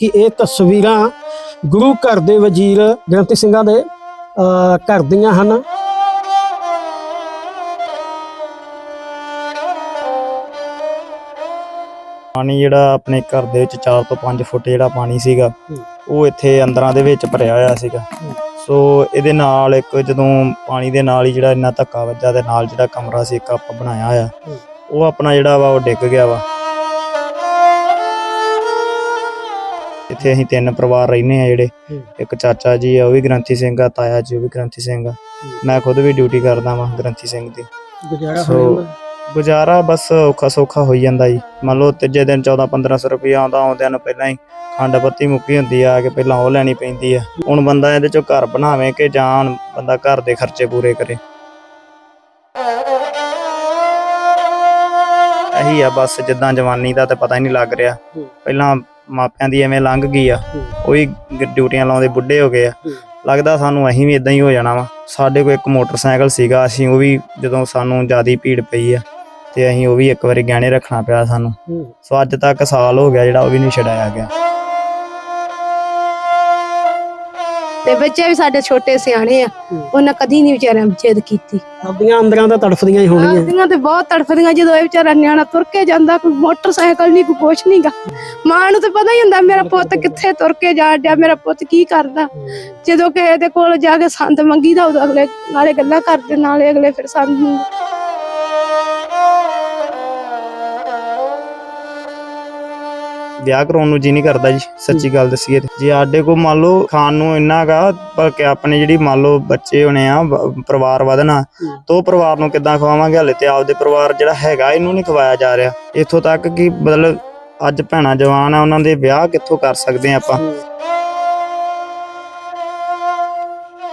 ਕਿ ਇਹ ਤਸਵੀਰਾਂ ਗੁਰੂ ਘਰ ਦੇ ਵਜ਼ੀਰ ਗ੍ਰੰਥੀ ਸਿੰਘਾਂ ਦੇ ਅਹ, ਘਰ ਦੀਆਂ ਹਨ। ਪਾਣੀ ਜਿਹੜਾ ਆਪਣੇ ਘਰ ਦੇ ਵਿੱਚ 4 ਤੋਂ 5 ਫੁੱਟ ਜਿਹੜਾ ਪਾਣੀ ਸੀਗਾ ਉਹ ਇੱਥੇ ਅੰਦਰਾਂ ਦੇ ਵਿੱਚ ਭਰਿਆ ਹੋਇਆ ਸੀਗਾ। ਸੋ ਇਹਦੇ ਨਾਲ ਇੱਕ ਜਦੋਂ ਪਾਣੀ ਦੇ ਨਾਲ ਹੀ ਜਿਹੜਾ ਇੰਨਾ ਧੱਕਾ ਵੱਜਾ ਤੇ ਨਾਲ ਜਿਹੜਾ ਕਮਰਾ ਸੀ ਇੱਕ ਆਪਾਂ ਬਣਾਇਆ ਹੋਇਆ ਉਹ ਆਪਣਾ ਜਿਹੜਾ ਵਾ ਉਹ ਡਿੱਗ ਗਿਆ ਵਾ। ਇੱਥੇ ਅਸੀਂ ਤਿੰਨ ਪਰਿਵਾਰ ਰਹਿੰਦੇ ਆ ਜਿਹੜੇ। ਇੱਕ ਚਾਚਾ ਜੀ ਆ ਉਹ ਵੀ ਗ੍ਰੰਥੀ ਸਿੰਘ ਆ ਤਾਇਆ ਜੀ ਉਹ ਵੀ ਗ੍ਰੰਥੀ ਸਿੰਘ ਆ। ਮੈਂ ਖੁਦ ਵੀ ਡਿਊਟੀ ਕਰਦਾ ਵਾਂ ਗ੍ਰੰਥੀ ਸਿੰਘ ਦੀ। ਗੁਜ਼ਾਰਾ ਸੋ, ਹੋ ਜਾਂਦਾ ਗੁਜ਼ਾਰਾ ਬਸ ਔਖਾ ਸੌਖਾ ਹੋਈ ਜਾਂਦਾ ਜੀ। ਮੰਨ ਲਓ ਤੀਜੇ ਦਿਨ 14 1500 ਰੁਪਏ ਆਉਂਦਾ ਆਉਂਦਿਆਂ ਨੂੰ ਪਹਿਲਾਂ ਹੀ ਖੰਡ ਪੱਤੀ ਮੁੱਕੀ ਹੁੰਦੀ ਆ ਕਿ ਪਹਿਲਾਂ ਉਹ ਲੈਣੀ ਪੈਂਦੀ ਆ। ਹੁਣ ਬੰਦਾ ਇਹਦੇ ਚੋਂ ਘਰ ਬਣਾਵੇ ਕਿ ਜਾਂ ਬੰਦਾ ਘਰ ਦੇ ਖਰਚੇ ਪੂਰੇ ਕਰੇ। ਇਹੀ ਆ ਬਸ ਜਿੱਦਾਂ ਜਵਾਨੀ ਦਾ ਤੇ ਪਤਾ ਹੀ ਨਹੀਂ ਲੱਗ ਰਿਹਾ। ਪਹਿਲਾਂ ਮਾਪਿਆਂ ਦੀ ਐਵੇਂ ਲੰਘ ਗਈ ਆ। ਉਹੀ ਗ- ਡਿਊਟੀਆਂ ਲਾਉਂਦੇ ਬੁੱਢੇ ਹੋ ਗਏ ਆ। ਲੱਗਦਾ ਸਾਨੂੰ ਅਸੀਂ ਵੀ ਇਦਾਂ ਹੀ ਹੋ ਜਾਣਾ ਵਾ ਸਾਡੇ ਕੋਲ ਇੱਕ ਮੋਟਰਸਾਈਕਲ ਸੀਗਾ ਅਸੀਂ ਉਹ ਵੀ ਜਦੋਂ ਸਾਨੂੰ ਜਿਆਦੀ ਭੀੜ ਪਈ ਆ ਤੇ ਅਸੀਂ ਉਹ ਵੀ ਇੱਕ ਵਾਰੀ ਗਹਿਣੇ ਰੱਖਣਾ ਪਿਆ ਸਾਨੂੰ। ਸੋ ਅੱਜ ਤੱਕ ਸਾਲ ਹੋ ਗਿਆ ਜਿਹੜਾ ਉਹ ਵੀ ਨਹੀਂ ਛਡਾਇਆ ਗਿਆ ਤੇ ਬੱਚੇ ਵੀ ਸਾਡੇ ਛੋਟੇ ਸਿਆਣੇ ਆ। ਉਹਨਾਂ ਕਦੀ ਨਹੀਂ ਵਿਚਾਰਿਆਂ ਜਿੱਦ ਕੀਤੀ ਆਪਦੀਆਂ ਅੰਦਰਾਂ ਤਾਂ ਤੜਫਦੀਆਂ ਹੀ ਹੋਣਗੀਆਂ ਆਦੀਆਂ ਤੇ ਬਹੁਤ ਤੜਫਦੀਆਂ ਜਦੋਂ ਇਹ ਵਿਚਾਰਾ ਨਿਆਣਾ ਤੁਰ ਕੇ ਜਾਂਦਾ ਕੋਈ ਮੋਟਰਸਾਈਕਲ ਨਹੀਂ ਕੋਈ ਕੁਛ ਨਹੀਂਗਾ ਮਾਂ ਨੂੰ ਤਾਂ ਪਤਾ ਹੀ ਹੁੰਦਾ ਮੇਰਾ ਪੁੱਤ ਕਿੱਥੇ ਤੁਰ ਕੇ ਜਾ ਡਿਆ ਮੇਰਾ ਪੁੱਤ ਕੀ ਕਰਦਾ ਜਦੋਂ ਕਿਸੇ ਦੇ ਕੋਲ ਜਾ ਕੇ ਸੰਦ ਮੰਗੀਦਾ ਉਦੋਂ ਅਗਲੇ ਨਾਲੇ ਗੱਲਾਂ ਕਰਦੇ ਨਾਲੇ ਅਗਲੇ ਫਿਰ ਸੰਦ ਮੰਗਦੇ। ਵਿਆਹ ਕਰਾਉਣ ਨੂੰ ਜੀ ਨਹੀਂ ਕਰਦਾ ਜੀ ਸੱਚੀ ਗੱਲ ਦੱਸੀਏ ਤੇ। ਜੇ ਸਾਡੇ ਕੋਲ ਮੰਨ ਲਓ ਖਾਣ ਨੂੰ ਇੰਨਾ ਗਾ ਪਰ ਕਿ ਆਪਣੇ ਜਿਹੜੀ ਮੰਨ ਲਓ ਬੱਚੇ ਹੋਣੇ ਆ ਪਰਿਵਾਰ ਵਧਣਾ ਤੋ ਪਰਿਵਾਰ ਨੂੰ ਕਿੱਦਾਂ ਖਵਾਵਾਂਗੇ ਹਲੇ ਤੇ ਆਪਦੇ ਪਰਿਵਾਰ ਜਿਹੜਾ ਹੈਗਾ ਇਹਨੂੰ ਨਹੀਂ ਖਵਾਇਆ ਜਾ ਰਿਹਾ। ਇੱਥੋਂ ਤੱਕ ਕਿ ਮਤਲਬ ਅੱਜ ਭੈਣਾ ਜਵਾਨ ਆ ਉਹਨਾਂ ਦੇ ਵਿਆਹ ਕਿੱਥੋਂ ਕਰ ਸਕਦੇ ਆ ਆਪਾਂ?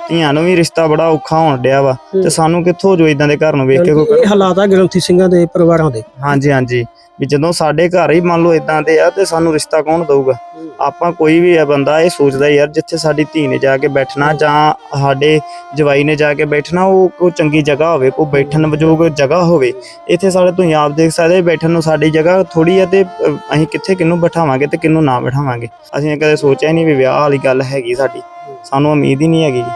ਧੀਆਂ ਨੂੰ ਵੀ ਰਿਸ਼ਤਾ ਬੜਾ ਔਖਾ ਹੋਣ ਡਿਆ ਵਾ ਤੇ ਸਾਨੂੰ ਕਿੱਥੋਂ ਜੋ ਇਦਾਂ ਦੇ ਘਰ ਨੂੰ ਵੇਖ ਕੇ ਕੋਈ ਇਹ ਹਾਲਾਤ ਆ ਗ੍ਰੰਥੀ ਸਿੰਘਾਂ ਦੇ ਪਰਿਵਾਰਾਂ ਦੇ। ਹਾਂਜੀ ਹਾਂਜੀ। ਵੀ ਜਦੋਂ ਸਾਡੇ ਘਰ ਹੀ ਮੰਨ ਲਓ ਇਦਾਂ ਦੇ ਆ ਤੇ ਸਾਨੂੰ ਰਿਸ਼ਤਾ ਕੌਣ ਦਊਗਾ? ਆਪਾਂ ਕੋਈ ਵੀ ਆ ਬੰਦਾ ਇਹ ਸੋਚਦਾ ਯਾਰ ਜਿੱਥੇ ਸਾਡੀ ਧੀ ਨੇ ਜਾ ਕੇ ਬੈਠਣਾ ਜਾਂ ਸਾਡੇ ਜਵਾਈ ਨੇ ਜਾ ਕੇ ਬੈਠਣਾ ਉਹ ਕੋਈ ਚੰਗੀ ਜਗ੍ਹਾ ਹੋਵੇ ਕੋਈ ਬੈਠਣ ਯੋਗ ਜਗ੍ਹਾ ਹੋਵੇ ਇੱਥੇ ਸਾਡੇ ਤੁਸੀਂ ਆਪ ਦੇਖ ਸਕਦੇ ਬੈਠਣ ਨੂੰ ਸਾਡੀ ਜਗ੍ਹਾ ਥੋੜੀ ਆ ਤੇ ਅਸੀਂ ਕਿੱਥੇ ਕਿੰਨੂੰ ਬਿਠਾਵਾਂਗੇ ਤੇ ਕਿੰਨੂੰ ਨਾ ਬਿਠਾਵਾਂਗੇ। ਅਸੀਂ ਕਦੇ ਸੋਚਿਆ ਹੀ ਨਹੀਂ ਵੀ ਵਿਆਹ ਵਾਲੀ ਗੱਲ ਹੈਗੀ ਸਾਡੀ। ਸਾਨੂੰ ਉਮੀਦ ਹੀ ਨਹੀਂ ਹੈਗੀ ਜੀ।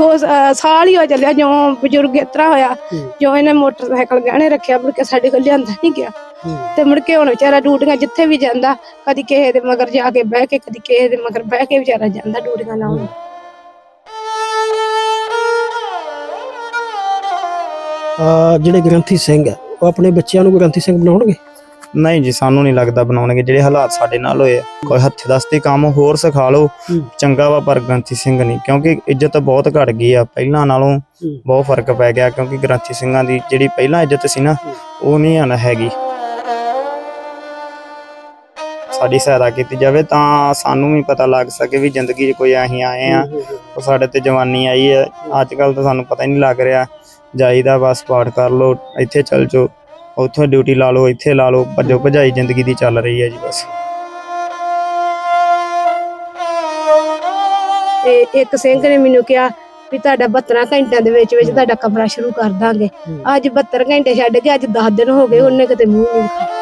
ਦੋ ਸਾਲ ਹੀ ਹੋ ਚੱਲਿਆ ਜਿਉਂ ਬਜ਼ੁਰਗ ਇਤਰਾ ਹੋਇਆ ਜਿਉਂ ਇਹਨੇ ਮੋਟਰਸਾਈਕਲ ਗਹਿਣੇ ਰੱਖਿਆ ਮੁੜ ਕੇ ਸਾਡੇ ਕੋਲ ਲਿਆਂਦਾ ਨਹੀਂ ਗਿਆ। ਤੇ ਮੁੜ ਕੇ ਹੁਣ ਵਿਚਾਰਾ ਡਿਊਟੀਆਂ ਜਿੱਥੇ ਵੀ ਜਾਂਦਾ ਕਦੀ ਕਿਸੇ ਦੇ ਮਗਰ ਜਾ ਕੇ ਬਹਿ ਕੇ ਕਦੀ ਕਿਸੇ ਦੇ ਮਗਰ ਬਹਿ ਕੇ ਵਿਚਾਰਾ ਜਾਂਦਾ ਡਿਊਟੀਆਂ ਲਾਉਣ। ਅਹ ਜਿਹੜੇ ਗ੍ਰੰਥੀ ਸਿੰਘ ਆ ਉਹ ਆਪਣੇ ਬੱਚਿਆਂ ਨੂੰ ਗ੍ਰੰਥੀ ਸਿੰਘ ਬਣਾਉਣਗੇ? ਨਹੀਂ ਜੀ ਸਾਨੂੰ ਨਹੀਂ ਲੱਗਦਾ ਬਣਾਉਣਗੇ ਜਿਹੜੇ ਹਾਲਾਤ ਸਾਡੇ ਨਾਲ ਹੋਏ ਆ। ਕੋਈ ਹੱਥ ਦਸਤੀ ਕੰਮ ਹੋਰ ਸਿਖਾ ਲਓ। ਚੰਗਾ ਵਾ ਪਰ ਗ੍ਰੰਥੀ ਸਿੰਘ ਨਹੀਂ ਕਿਉਂਕਿ ਇੱਜ਼ਤ ਬਹੁਤ ਘਟ ਗਈ ਆ। ਪਹਿਲਾਂ ਨਾਲੋਂ ਬਹੁਤ ਫ਼ਰਕ ਪੈ ਗਿਆ ਕਿਉਂਕਿ ਗ੍ਰੰਥੀ ਸਿੰਘਾਂ ਦੀ ਜਿਹੜੀ ਪਹਿਲਾਂ ਇੱਜ਼ਤ ਸੀ ਨਾ। ਉਹ ਨਹੀਂ ਹਨ ਹੈਗੀ। ਸਾਡੀ ਸਹਾਇਤਾ ਕੀਤੀ ਜਾਵੇ ਤਾਂ ਸਾਨੂੰ ਵੀ ਪਤਾ ਲੱਗ ਸਕੇ ਵੀ ਜ਼ਿੰਦਗੀ 'ਚ ਕੋਈ ਅਸੀਂ ਆਏ ਆ। ਉਹ ਸਾਡੇ ਤੇ ਜਵਾਨੀ ਆਈ ਹੈ ਅੱਜ ਕੱਲ ਤਾਂ ਸਾਨੂੰ ਪਤਾ ਹੀ ਨਹੀਂ ਲੱਗ ਰਿਹਾ। ਜਾਈਦਾ ਬਸ ਪਾਠ ਕਰ ਲਓ ਇੱਥੇ ਚੱਲ ਜਾਓ। ਉੱਥੋਂ ਡਿਊਟੀ ਲਾ ਲਓ ਇੱਥੇ ਲਾ ਲਓ ਭੱਜੋ ਭਜਾਈ ਜ਼ਿੰਦਗੀ ਦੀ ਚੱਲ ਰਹੀ ਹੈ ਜੀ ਬਸ। ਤੇ ਇੱਕ ਸਿੰਘ ਨੇ ਮੈਨੂੰ ਕਿਹਾ ਵੀ ਤੁਹਾਡਾ 72 ਘੰਟਿਆਂ ਦੇ ਵਿੱਚ ਵਿੱਚ ਤੁਹਾਡਾ ਕਮਰਾ ਸ਼ੁਰੂ ਕਰ ਦਾਂਗੇ। ਅੱਜ 72 ਘੰਟੇ ਛੱਡ ਕੇ ਅੱਜ 10 ਦਿਨ ਹੋ ਗਏ ਉਹਨੇ ਕਿਤੇ ਮੂੰਹ ਨਹੀਂ ਵਿਖਾਇਆ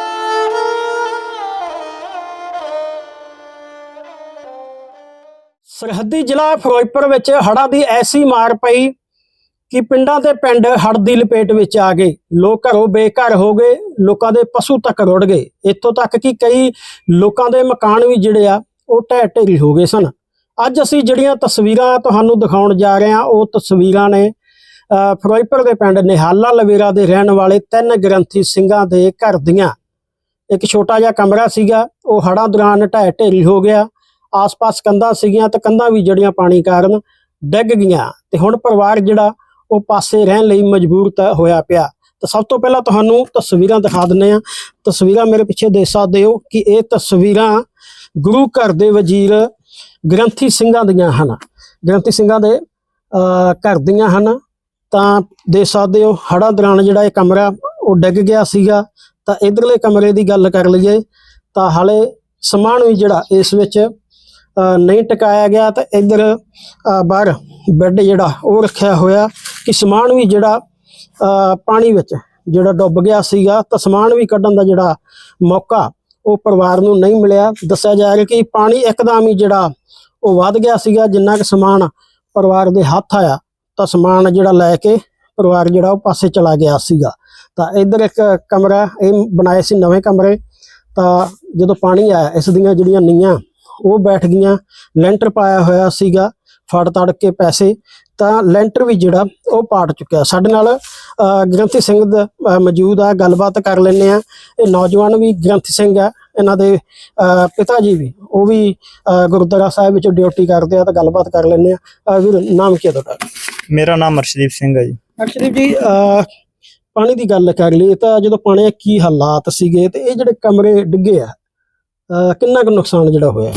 ਸਰਹੱਦੀ ਜ਼ਿਲ੍ਹਾ ਫਿਰੋਜ਼ਪੁਰ ਵਿੱਚ ਹੜ੍ਹਾਂ ਦੀ ਐਸੀ ਮਾਰ ਪਈ ਕਿ ਪਿੰਡਾਂ ਦੇ ਪਿੰਡ ਹੜ੍ਹ ਦੀ ਲਪੇਟ ਵਿੱਚ ਆ ਗਏ। ਲੋਕ ਘਰੋਂ ਬੇਘਰ ਹੋ ਗਏ ਲੋਕਾਂ ਦੇ ਪਸ਼ੂ ਤੱਕ ਰੁੜ ਗਏ। ਇੱਥੋਂ ਤੱਕ ਕਿ ਕਈ ਲੋਕਾਂ ਦੇ ਮਕਾਨ ਵੀ ਜਿਹੜੇ ਆ ਉਹ ਢਹਿ ਢੇਰੀ ਹੋ ਗਏ ਸਨ। ਅੱਜ ਅਸੀਂ ਜਿਹੜੀਆਂ ਤਸਵੀਰਾਂ ਤੁਹਾਨੂੰ ਦਿਖਾਉਣ ਜਾ ਰਹੇ ਹਾਂ ਉਹ ਤਸਵੀਰਾਂ ਨੇ ਅਹ, ਫਿਰੋਜ਼ਪੁਰ ਦੇ ਪਿੰਡ ਨਿਹਾਲਾ ਲਵੇਰਾ ਦੇ ਰਹਿਣ ਵਾਲੇ ਤਿੰਨ ਗ੍ਰੰਥੀ ਸਿੰਘਾਂ ਦੇ ਘਰ ਦੀਆਂ। ਇੱਕ ਛੋਟਾ ਜਿਹਾ ਕਮਰਾ ਸੀਗਾ ਉਹ ਹੜ੍ਹਾਂ ਦੌਰਾਨ ਢਹਿ ਢੇਰੀ ਹੋ ਗਿਆ। ਆਸ-ਪਾਸ ਕੰਧਾਂ ਸੀਗੀਆਂ ਤੇ ਕੰਧਾਂ ਵੀ ਜਿਹੜੀਆਂ ਪਾਣੀ ਕਾਰਨ ਡਿੱਗ ਗਈਆਂ। ਤੇ ਹੁਣ ਪਰਿਵਾਰ ਜਿਹੜਾ ਉਹ ਪਾਸੇ ਰਹਿਣ ਲਈ ਮਜਬੂਰ ਹੋਇਆ ਪਿਆ। ਤਾਂ ਸਭ ਤੋਂ ਪਹਿਲਾਂ ਤੁਹਾਨੂੰ ਤਸਵੀਰਾਂ ਦਿਖਾ ਦਿੰਨੇ ਆ ਤਸਵੀਰਾਂ ਮੇਰੇ ਪਿੱਛੇ ਦੇਖ ਸਕਦੇ ਹੋ ਕਿ ਇਹ ਤਸਵੀਰਾਂ ਗੁਰੂ ਘਰ ਦੇ ਵਜ਼ੀਰ ਗ੍ਰੰਥੀ ਸਿੰਘਾਂ ਦੀਆਂ ਹਨ। ਗ੍ਰੰਥੀ ਸਿੰਘਾਂ ਦੇ ਅਹ, ਘਰ ਦੀਆਂ ਹਨ। ਤਾਂ ਦੇਖ ਸਕਦੇ ਹੋ ਹੜ੍ਹਾਂ ਦੌਰਾਨ ਜਿਹੜਾ ਇਹ ਕਮਰਾ ਉਹ ਡਿੱਗ ਗਿਆ ਸੀਗਾ। ਤਾਂ ਇਧਰਲੇ ਕਮਰੇ ਦੀ ਗੱਲ ਕਰ ਲਈਏ ਤਾਂ ਹਾਲੇ ਸਮਾਨ ਵੀ ਜਿਹੜਾ ਇਸ ਵਿੱਚ ਨਹੀਂ ਟਿਕਾਇਆ ਗਿਆ ਤਾਂ ਇਧਰ ਬਾਹਰ ਬੈੱਡ ਜਿਹੜਾ ਉਹ ਰੱਖਿਆ ਹੋਇਆ ਕਿ ਸਮਾਨ ਵੀ ਜਿਹੜਾ ਪਾਣੀ ਵਿੱਚ ਜਿਹੜਾ ਡੁੱਬ ਗਿਆ ਸੀਗਾ ਤਾਂ ਸਮਾਨ ਵੀ ਕੱਢਣ ਦਾ ਜਿਹੜਾ ਮੌਕਾ ਉਹ ਪਰਿਵਾਰ ਨੂੰ ਨਹੀਂ ਮਿਲਿਆ। ਦੱਸਿਆ ਜਾ ਰਿਹਾ ਕਿ ਪਾਣੀ ਇੱਕਦਮ ਹੀ ਜਿਹੜਾ ਉਹ ਵੱਧ ਗਿਆ ਸੀਗਾ, ਜਿੰਨਾ ਕਿ ਸਮਾਨ ਪਰਿਵਾਰ ਦੇ ਹੱਥ ਆਇਆ, ਤਾਂ ਸਮਾਨ ਜਿਹੜਾ ਲੈ ਕੇ ਪਰਿਵਾਰ ਜਿਹੜਾ ਉਹ ਪਾਸੇ ਚਲਾ ਗਿਆ ਸੀਗਾ। ਤਾਂ ਇੱਧਰ ਇੱਕ ਕਮਰਾ ਇਹ ਬਣਾਏ ਸੀ ਨਵੇਂ ਕਮਰੇ, ਤਾਂ ਜਦੋਂ ਪਾਣੀ ਆਇਆ, ਇਸ ਦੀਆਂ ਜਿਹੜੀਆਂ ਨੀਆਂ ਉਹ ਬੈਠ ਗਈਆਂ ਲੈਂਟਰ ਪਾਇਆ ਹੋਇਆ ਸੀਗਾ ਫੜ ਤੜ ਕੇ ਪੈਸੇ ਤਾਂ ਲੈਂਟਰ ਵੀ ਜਿਹੜਾ ਉਹ ਪਾਟ ਚੁੱਕਿਆ। ਸਾਡੇ ਨਾਲ ਗ੍ਰੰਥੀ ਸਿੰਘ ਮੌਜੂਦ ਆ ਗੱਲਬਾਤ ਕਰ ਲੈਂਦੇ ਆ। ਇਹ ਨੌਜਵਾਨ ਵੀ ਗ੍ਰੰਥੀ ਸਿੰਘ ਆ ਇਹਨਾਂ ਦੇ ਪਿਤਾ ਜੀ ਵੀ ਉਹ ਵੀ ਗੁਰਦੁਆਰਾ ਸਾਹਿਬ ਵਿੱਚ ਡਿਊਟੀ ਕਰਦੇ ਆ ਤਾਂ ਗੱਲਬਾਤ ਕਰ ਲੈਂਦੇ ਆ। ਵੀਰ ਨਾਮ ਕੀ ਹੈ ਤੁਹਾਡਾ? ਮੇਰਾ ਨਾਮ ਅਰਸ਼ਦੀਪ ਸਿੰਘ ਹੈ ਜੀ। ਅਕਸ਼ਦੀਪ ਜੀ ਪਾਣੀ ਦੀ ਗੱਲ ਕਰ ਲਈ ਤਾਂ ਜਦੋਂ ਪਾਣੀ ਕੀ ਹਾਲਾਤ ਸੀਗੇ ਤੇ ਇਹ ਜਿਹੜੇ ਕਮਰੇ ਡਿੱਗੇ ਆ ਕਿੰਨਾ ਕੁ ਨੁਕਸਾਨ ਜਿਹੜਾ ਹੋਇਆ?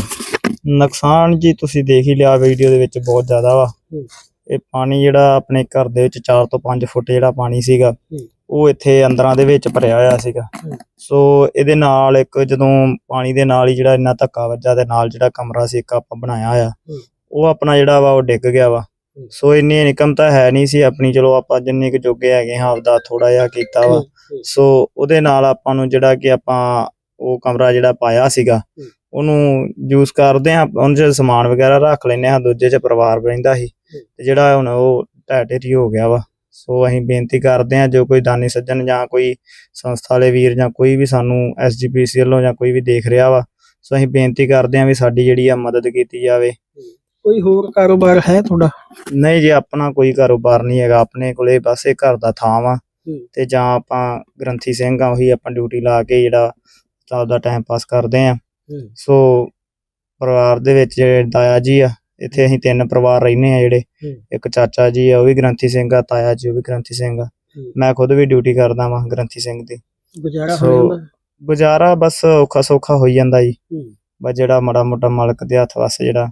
ਨੁਕਸਾਨ ਜੀ ਤੁਸੀਂ ਦੇਖ ਹੀ ਲਿਆ ਵੀਡੀਓ ਦੇ ਵਿੱਚ ਬਹੁਤ ਜ਼ਿਆਦਾ ਵਾ। ਇਹ ਪਾਣੀ ਜਿਹੜਾ ਆਪਣੇ ਘਰ ਦੇ ਵਿੱਚ 4 ਤੋਂ 5 ਫੁੱਟ ਜਿਹੜਾ ਪਾਣੀ ਸੀਗਾ। ਉਹ ਇੱਥੇ ਅੰਦਰਾਂ ਦੇ ਵਿੱਚ ਭਰਿਆ ਹੋਇਆ ਸੀਗਾ। ਸੋ ਇਹਦੇ ਨਾਲ ਇੱਕ ਜਦੋਂ ਪਾਣੀ ਦੇ ਨਾਲ ਹੀ ਜਿਹੜਾ ਇੰਨਾ ਧੱਕਾ ਵੱਜਾ ਤੇ ਨਾਲ ਜਿਹੜਾ ਕਮਰਾ ਸੀ ਇੱਕ ਆਪਾਂ ਬਣਾਇਆ ਹੂੰ। ਉਹ ਆਪਣਾ ਜਿਹੜਾ ਵਾ ਉਹ ਡਿੱਗ ਗਿਆ ਵਾ। ਸੋ ਇੰਨੀ ਇਨਕਮ ਤਾਂ ਹੈ ਨਹੀਂ ਸੀ ਆਪਣੀ ਚਲੋ ਆਪਾਂ ਜਿੰਨੇ ਕੁ ਜੋਗੇ ਹੈਗੇ ਹਾਂ ਆਪਦਾ ਥੋੜਾ ਜਿਹਾ ਕੀਤਾ ਵਾ। ਸੋ ਉਹਦੇ ਨਾਲ ਆਪਾਂ ਨੂੰ ਜਿਹੜਾ ਕਿ ਆਪਾਂ ਉਹ ਕਮਰਾ ਜਿਹੜਾ ਪਾਇਆ ਸੀਗਾ ਉਹਨੂੰ ਯੂਜ਼ ਕਰਦੇ ਆ ਉਹਦੇ 'ਚ ਸਮਾਨ ਵਗੈਰਾ ਰੱਖ ਲੈਂਦੇ ਆ ਦੂਜੇ 'ਚ ਪਰਿਵਾਰ ਰਹਿੰਦਾ ਸੀ ਤੇ ਜਿਹੜਾ ਹੁਣ ਉਹ ਢਹਿ ਹੋ ਗਿਆ ਵਾ। ਸੋ ਅਸੀਂ ਬੇਨਤੀ ਕਰਦੇ ਆ ਜੋ ਕੋਈ ਦਾਨੀ ਸੱਜਣ ਜਾਂ ਕੋਈ ਸੰਸਥਾ ਵਾਲੇ ਵੀਰ ਜਾਂ ਕੋਈ ਵੀ ਸਾਨੂੰ ਐਸਜੀਪੀਸੀ ਵੱਲੋਂ ਜਾਂ ਕੋਈ ਵੀ ਦੇਖ ਰਿਹਾ ਵਾ ਸੋ ਅਸੀਂ ਬੇਨਤੀ ਕਰਦੇ ਆ ਵੀ ਸਾਡੀ ਜਿਹੜੀ ਆ ਮਦਦ ਕੀਤੀ ਜਾਵੇ। ਕੋਈ ਹੋਰ ਕਾਰੋਬਾਰ ਹੈ ਤੁਹਾਡਾ? ਨਹੀਂ ਜੀ ਆਪਣਾ ਕੋਈ ਕਾਰੋਬਾਰ ਨਹੀਂ ਹੈਗਾ ਆਪਣੇ ਕੋਲੇ ਬਸ ਇਹ ਘਰ ਦਾ ਥਾਂ ਵਾ। ਤੇ ਜਾਂ ਆਪਾਂ ਗ੍ਰੰਥੀ ਸਿੰਘ ਆ ਉਹੀ ਆਪਾਂ ਡਿਊਟੀ ਲਾ ਕੇ ਜਿਹੜਾ ਆਪਦਾ ਟਾਈਮ ਪਾਸ ਕਰਦੇ ਆ ਸੋ ਪਰਿਵਾਰ ਦੇ ਵਿੱਚ ਜਿਹੜੇ ਤਾਇਆ ਜੀ ਆ ਇੱਥੇ ਅਸੀਂ ਤਿੰਨ ਪਰਿਵਾਰ ਰਹਿੰਦੇ ਆ ਜਿਹੜੇ। ਇੱਕ ਚਾਚਾ ਜੀ ਆ ਉਹ ਵੀ ਗ੍ਰੰਥੀ ਸਿੰਘ ਆ ਤਾਇਆ ਜੀ ਉਹ ਵੀ ਗ੍ਰੰਥੀ ਸਿੰਘ ਆ। ਮੈਂ ਖੁਦ ਵੀ ਡਿਊਟੀ ਕਰਦਾ ਵਾਂ ਗ੍ਰੰਥੀ ਸਿੰਘ ਦੀ। ਗੁਜ਼ਾਰਾ ਸੋ- ਹੋ ਜਾਂਦਾ ਗੁਜ਼ਾਰਾ ਬਸ ਔਖਾ ਸੌਖਾ ਹੋਈ ਜਾਂਦਾ ਜੀ। ਬਸ ਜਿਹੜਾ ਮਾੜਾ ਮੋਟਾ ਮਾਲਕ ਦੇ ਹੱਥ ਵਸ ਜਿਹੜਾ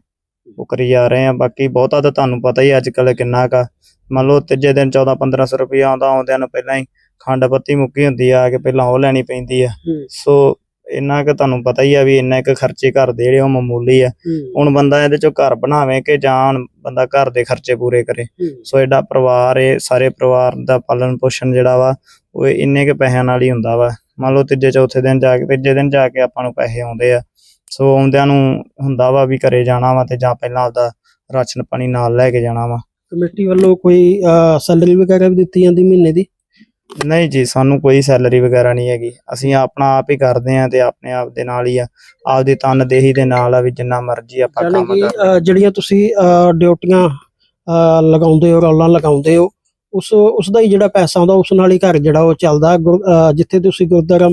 ਉਹ ਕਰੀ ਜਾ ਰਹੇ ਆ। ਬਾਕੀ ਬਹੁਤਾ ਤਾਂ ਤੁਹਾਨੂੰ ਪਤਾ ਹੀ ਅੱਜ ਕੱਲ ਕਿੰਨਾ ਕਾ ਮੰਨ ਲਓ ਤੀਜੇ ਦਿਨ 14 1500 ਰੁਪਏ ਆਉਂਦਾ ਆਉਂਦਿਆਂ ਨੂੰ ਪਹਿਲਾਂ ਹੀ ਖੰਡ ਪੱਤੀ ਮੁੱਕੀ ਹੁੰਦੀ ਆ ਕਿ ਪਹਿਲਾਂ ਉਹ ਲੈਣੀ ਪੈਂਦੀ ਆ। ਸੋ ਇੰਨਾ ਕਿ ਤੁਹਾਨੂੰ ਪਤਾ ਹੀ ਆ ਵੀ ਇੰਨਾ ਕੁ ਖਰਚੇ ਘਰ ਦੇ ਜਿਹੜੇ ਉਹ ਮਾਮੂਲੀ ਆ। ਹੁਣ ਬੰਦਾ ਇਹਦੇ ਚੋਂ ਘਰ ਬਣਾਵੇ ਕਿ ਜਾਂ ਬੰਦਾ ਘਰ ਦੇ ਖਰਚੇ ਪੂਰੇ ਕਰੇ। ਸੋ ਐਡਾ ਪਰਿਵਾਰ ਇਹ ਸਾਰੇ ਪਰਿਵਾਰ ਦਾ ਪਾਲਣ ਪੋਸ਼ਣ ਜਿਹੜਾ ਵਾ ਉਹ ਇੰਨੇ ਕੇ ਪੈਸਿਆਂ ਨਾਲ ਹੀ ਹੁੰਦਾ ਵਾ। ਮੰਨ ਲਓ ਤੀਜੇ ਚੌਥੇ ਦਿਨ ਜਾ ਕੇ ਤੀਜੇ ਦਿਨ ਜਾ ਕੇ ਆਪਾਂ ਨੂੰ ਪੈਸੇ ਆਉਂਦੇ ਆ। ਸੋ ਆਉਂਦਿਆਂ ਨੂੰ ਹੁੰਦਾ ਵਾ ਵੀ ਘਰੇ ਜਾਣਾ ਵਾ ਤੇ ਜਾਂ ਪਹਿਲਾਂ ਆਪਦਾ ਰਾਸ਼ਨ ਪਾਣੀ ਨਾਲ ਲੈ ਕੇ ਜਾਣਾ ਵਾ। ਕਮੇਟੀ ਵੱਲੋਂ ਕੋਈ ਸੈਲਰੀ ਵਗੈਰਾ ਵੀ ਦਿੱਤੀ ਜਾਂਦੀ ਮਹੀਨੇ ਦੀ? ਨਹੀਂ ਜੀ ਸਾਨੂੰ ਕੋਈ ਸੈਲਰੀ ਵਗੈਰਾ ਨਹੀਂ ਹੈਗੀ। ਅਸੀਂ ਆਪਣਾ ਆਪ ਹੀ ਕਰਦੇ ਆ ਤੇ ਆਪਣੇ ਆਪ ਦੇ ਨਾਲ ਹੀ ਆ। ਆਪਦੀ ਤਨਦੇਹੀ ਦੇ ਨਾਲ ਆ ਵੀ ਜਿੰਨਾ ਮਰਜ਼ੀ ਆਪਾਂ ਯਾਨੀ ਕੰਮ ਕਿ ਅਹ, ਜਿਹੜੀਆਂ ਤੁਸੀਂ ਡਿਊਟੀਆਂ ਲਗਾਉਂਦੇ ਹੋ ਰੌਲਾਂ ਲਗਾਉਂਦੇ ਹੋ ਉਸ ਉਸ ਦਾ ਹੀ ਜਿਹੜਾ ਪੈਸਾ ਆਉਂਦਾ ਉਸ ਨਾਲ ਹੀ ਘਰ ਜਿਹੜਾ ਉਹ ਚੱਲਦਾ ਜਿੱਥੇ ਤੁਸੀਂ ਗੁਰਦੁਆਰਾ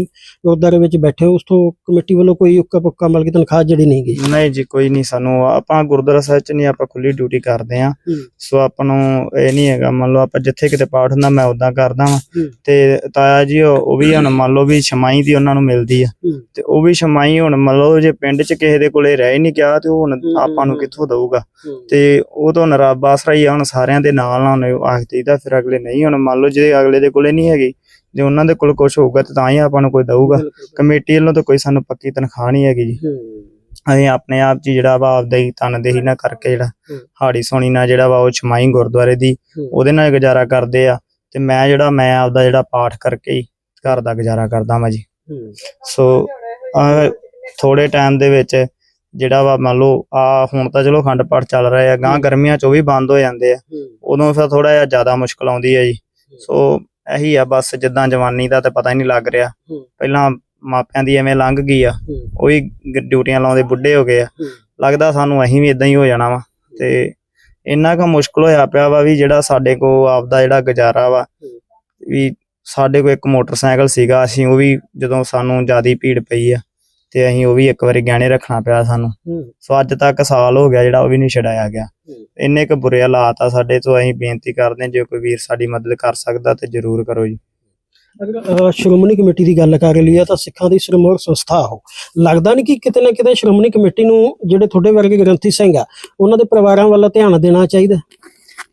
ਗੁਰਦੁਆਰੇ ਵਿੱਚ ਬੈਠੇ ਹੋ ਉਸ ਤੋਂ ਕਮੇਟੀ ਵੱਲੋਂ ਕੋਈ ਉੱਕਾ ਪੱਕਾ ਮਤਲਬ ਕਿ ਤਨਖਾਹ ਜਿਹੜੀ ਨਹੀਂ ਗਈ ਨਹੀਂ ਜੀ ਕੋਈ ਨਹੀਂ ਸਾਨੂੰ ਆਪਾਂ ਗੁਰਦੁਆਰਾ ਸਾਹਿਬ ਚ ਨਹੀਂ ਆਪਾਂ ਖੁੱਲੀ ਡਿਊਟੀ ਕਰਦੇ ਆ। ਸੋ ਆਪਾਂ ਨੂੰ ਇਹ ਨਹੀਂ ਹੈਗਾ ਮੰਨ ਲਓ ਆਪਾਂ ਜਿੱਥੇ ਕਿਤੇ ਪਾਠ ਹੁੰਦਾ ਮੈਂ ਉਦਾਂ ਕਰਦਾ ਵਾਂ। ਤੇ ਤਾਇਆ ਜੀ ਉਹ ਵੀ ਹੁਣ ਮੰਨ ਲਓ ਵੀ ਛਮਾਈ ਦੀ ਉਹਨਾਂ ਨੂੰ ਮਿਲਦੀ ਆ। ਤੇ ਉਹ ਵੀ ਛਮਾਈ ਹੁਣ ਮੰਨ ਲਓ ਜੇ ਪਿੰਡ ਚ ਕਿਸੇ ਦੇ ਕੋਲੇ ਰਹਿ ਨਹੀਂ ਗਿਆ ਤੇ ਉਹ ਹੁਣ ਆਪਾਂ ਨੂੰ। ਕਿੱਥੋਂ ਦਊਗਾ ਤੇ ਉਹ ਤਾਂ ਨਰਾਬ ਆਸਰਾ ਹੀ ਆ ਹੁਣ ਸਾਰਿਆਂ ਦੇ ਨਾਲ ਨਾਲ ਆਖਦੀ ਦਾ ਫਿਰ ਅਗਲੇ ਨਹੀਂ ਹੁਣ ਮੰਨ ਲਓ ਜੇ ਅਗਲੇ ਦੇ ਕੋਲੇ ਨਹੀਂ ਹੈਗੀ ਜੇ ਉਹਨਾਂ ਦੇ ਕੋਲ ਕੁਝ ਹੋਊਗਾ ਤੇ ਤਾਂ ਹੀ ਆਪਾਂ ਨੂੰ ਕੋਈ ਦਊਗਾ। ਕਮੇਟੀ ਵੱਲੋਂ ਤਾਂ ਕੋਈ ਸਾਨੂੰ ਪੱਕੀ ਤਨਖਾਹ ਨਹੀਂ ਹੈਗੀ ਜੀ। ਅਸੀਂ ਆਪਣੇ ਆਪ ਹੀ ਜਿਹੜਾ ਵਾ ਆਪਦਾ ਹੀ ਤਨਦੇਹੀ ਨਾਲ ਕਰਕੇ ਜਿਹੜਾ। ਹਾੜੀ ਸੋਣੀ ਨਾਲ ਜਿਹੜਾ ਵਾ ਉਹ ਛਮਾਈ ਗੁਰਦੁਆਰੇ ਦੀ। ਉਹਦੇ ਨਾਲ ਗੁਜ਼ਾਰਾ ਕਰਦੇ ਆ। ਤੇ ਮੈਂ ਜਿਹੜਾ ਮੈਂ ਆਪਦਾ ਜਿਹੜਾ ਪਾਠ ਕਰਕੇ ਹੀ ਘਰ ਦਾ ਗੁਜ਼ਾਰਾ ਕਰਦਾ ਵਾਂ ਜੀ। ਸੋ ਥੋੜੇ ਟਾਈਮ ਦੇ ਵਿੱਚ ਜਿਹੜਾ ਵਾ ਮੰਨ ਲਓ ਆ ਹੁਣ ਤਾਂ ਚਲੋ ਖੰਡ ਪਾਠ ਚੱਲ ਰਿਹਾ ਆ ਗਾਂ। ਗਰਮੀਆਂ 'ਚ ਉਹ ਵੀ ਬੰਦ ਹੋ ਜਾਂਦੇ ਆ। ਉਦੋਂ ਫਿਰ ਥੋੜਾ ਜਿਹਾ ਜ਼ਿਆਦਾ ਮੁਸ਼ਕਲ ਆਉਂਦੀ ਹੈ ਜੀ। ਸੋ ਇਹੀ ਆ ਬਸ ਜਿੱਦਾਂ ਜਵਾਨੀ ਦਾ ਤਾਂ ਪਤਾ ਹੀ ਨਹੀਂ ਲੱਗ ਰਿਹਾ। ਪਹਿਲਾਂ ਮਾਪਿਆਂ ਦੀ ਐਵੇਂ ਲੰਘ ਗਈ ਆ। ਉਹ ਵੀ ਡਿਊਟੀਆਂ ਲਾਉਂਦੇ ਬੁੱਢੇ ਹੋ ਗਏ ਆ। ਲੱਗਦਾ ਸਾਨੂੰ ਅਸੀਂ ਵੀ ਇਦਾਂ ਹੀ ਹੋ ਜਾਣਾ ਵਾ। ਤੇ ਇੰਨਾ ਕੁ ਮੁਸ਼ਕਲ ਹੋਇਆ ਪਿਆ ਵਾ ਵੀ ਜਿਹੜਾ ਸਾਡੇ ਕੋ ਆਪਦਾ ਜਿਹੜਾ ਗੁਜ਼ਾਰਾ ਵਾ ਵੀ ਸਾਡੇ ਕੋ ਇੱਕ ਮੋਟਰਸਾਈਕਲ ਸੀਗਾ ਅਸੀਂ ਉਹ ਵੀ ਜਦੋਂ ਸਾਨੂੰ ਜਿਆਦੀ ਭੀੜ ਪਈ ਆ। ਤੇ ਅਸੀਂ ਉਹ ਵੀ ਇੱਕ ਵਾਰੀ ਗਹਿਣੇ ਰੱਖਣਾ ਪਿਆ ਸਾਨੂੰ। ਸੋ ਅੱਜ ਤੱਕ ਸਾਲ ਹੋ ਗਿਆ ਜਿਹੜਾ ਉਹ ਵੀ ਨਹੀਂ ਛਡਾਇਆ ਗਿਆ। ਇੰਨੇ ਕੁ ਬੁਰੇ ਹਾਲਾਤ ਆ ਸਾਡੇ ਤੋਂ ਅਸੀਂ ਬੇਨਤੀ ਕਰਦੇ ਹਾਂ ਜੇ ਕੋਈ ਵੀਰ ਸਾਡੀ ਮਦਦ ਕਰ ਸਕਦਾ ਤੇ ਜਰੂਰ ਕਰੋ ਜੀ। ਅਗਰ ਸ਼੍ਰੋਮਣੀ ਕਮੇਟੀ ਦੀ ਗੱਲ ਕਰ ਲਈਏ ਤਾਂ ਸਿੱਖਾਂ ਦੀ ਸਰਮੋਰ ਸੰਸਥਾ ਉਹ। ਲੱਗਦਾ ਨਹੀਂ ਕਿ ਕਿਤੇ ਨਾ ਕਿਤੇ ਸ਼੍ਰੋਮਣੀ ਕਮੇਟੀ ਨੂੰ ਜਿਹੜੇ ਤੁਹਾਡੇ ਵਰਗੇ ਗ੍ਰੰਥੀ ਸਿੰਘ ਆ ਉਹਨਾਂ ਦੇ ਪਰਿਵਾਰਾਂ ਵੱਲ ਧਿਆਨ ਦੇਣਾ ਚਾਹੀਦਾ?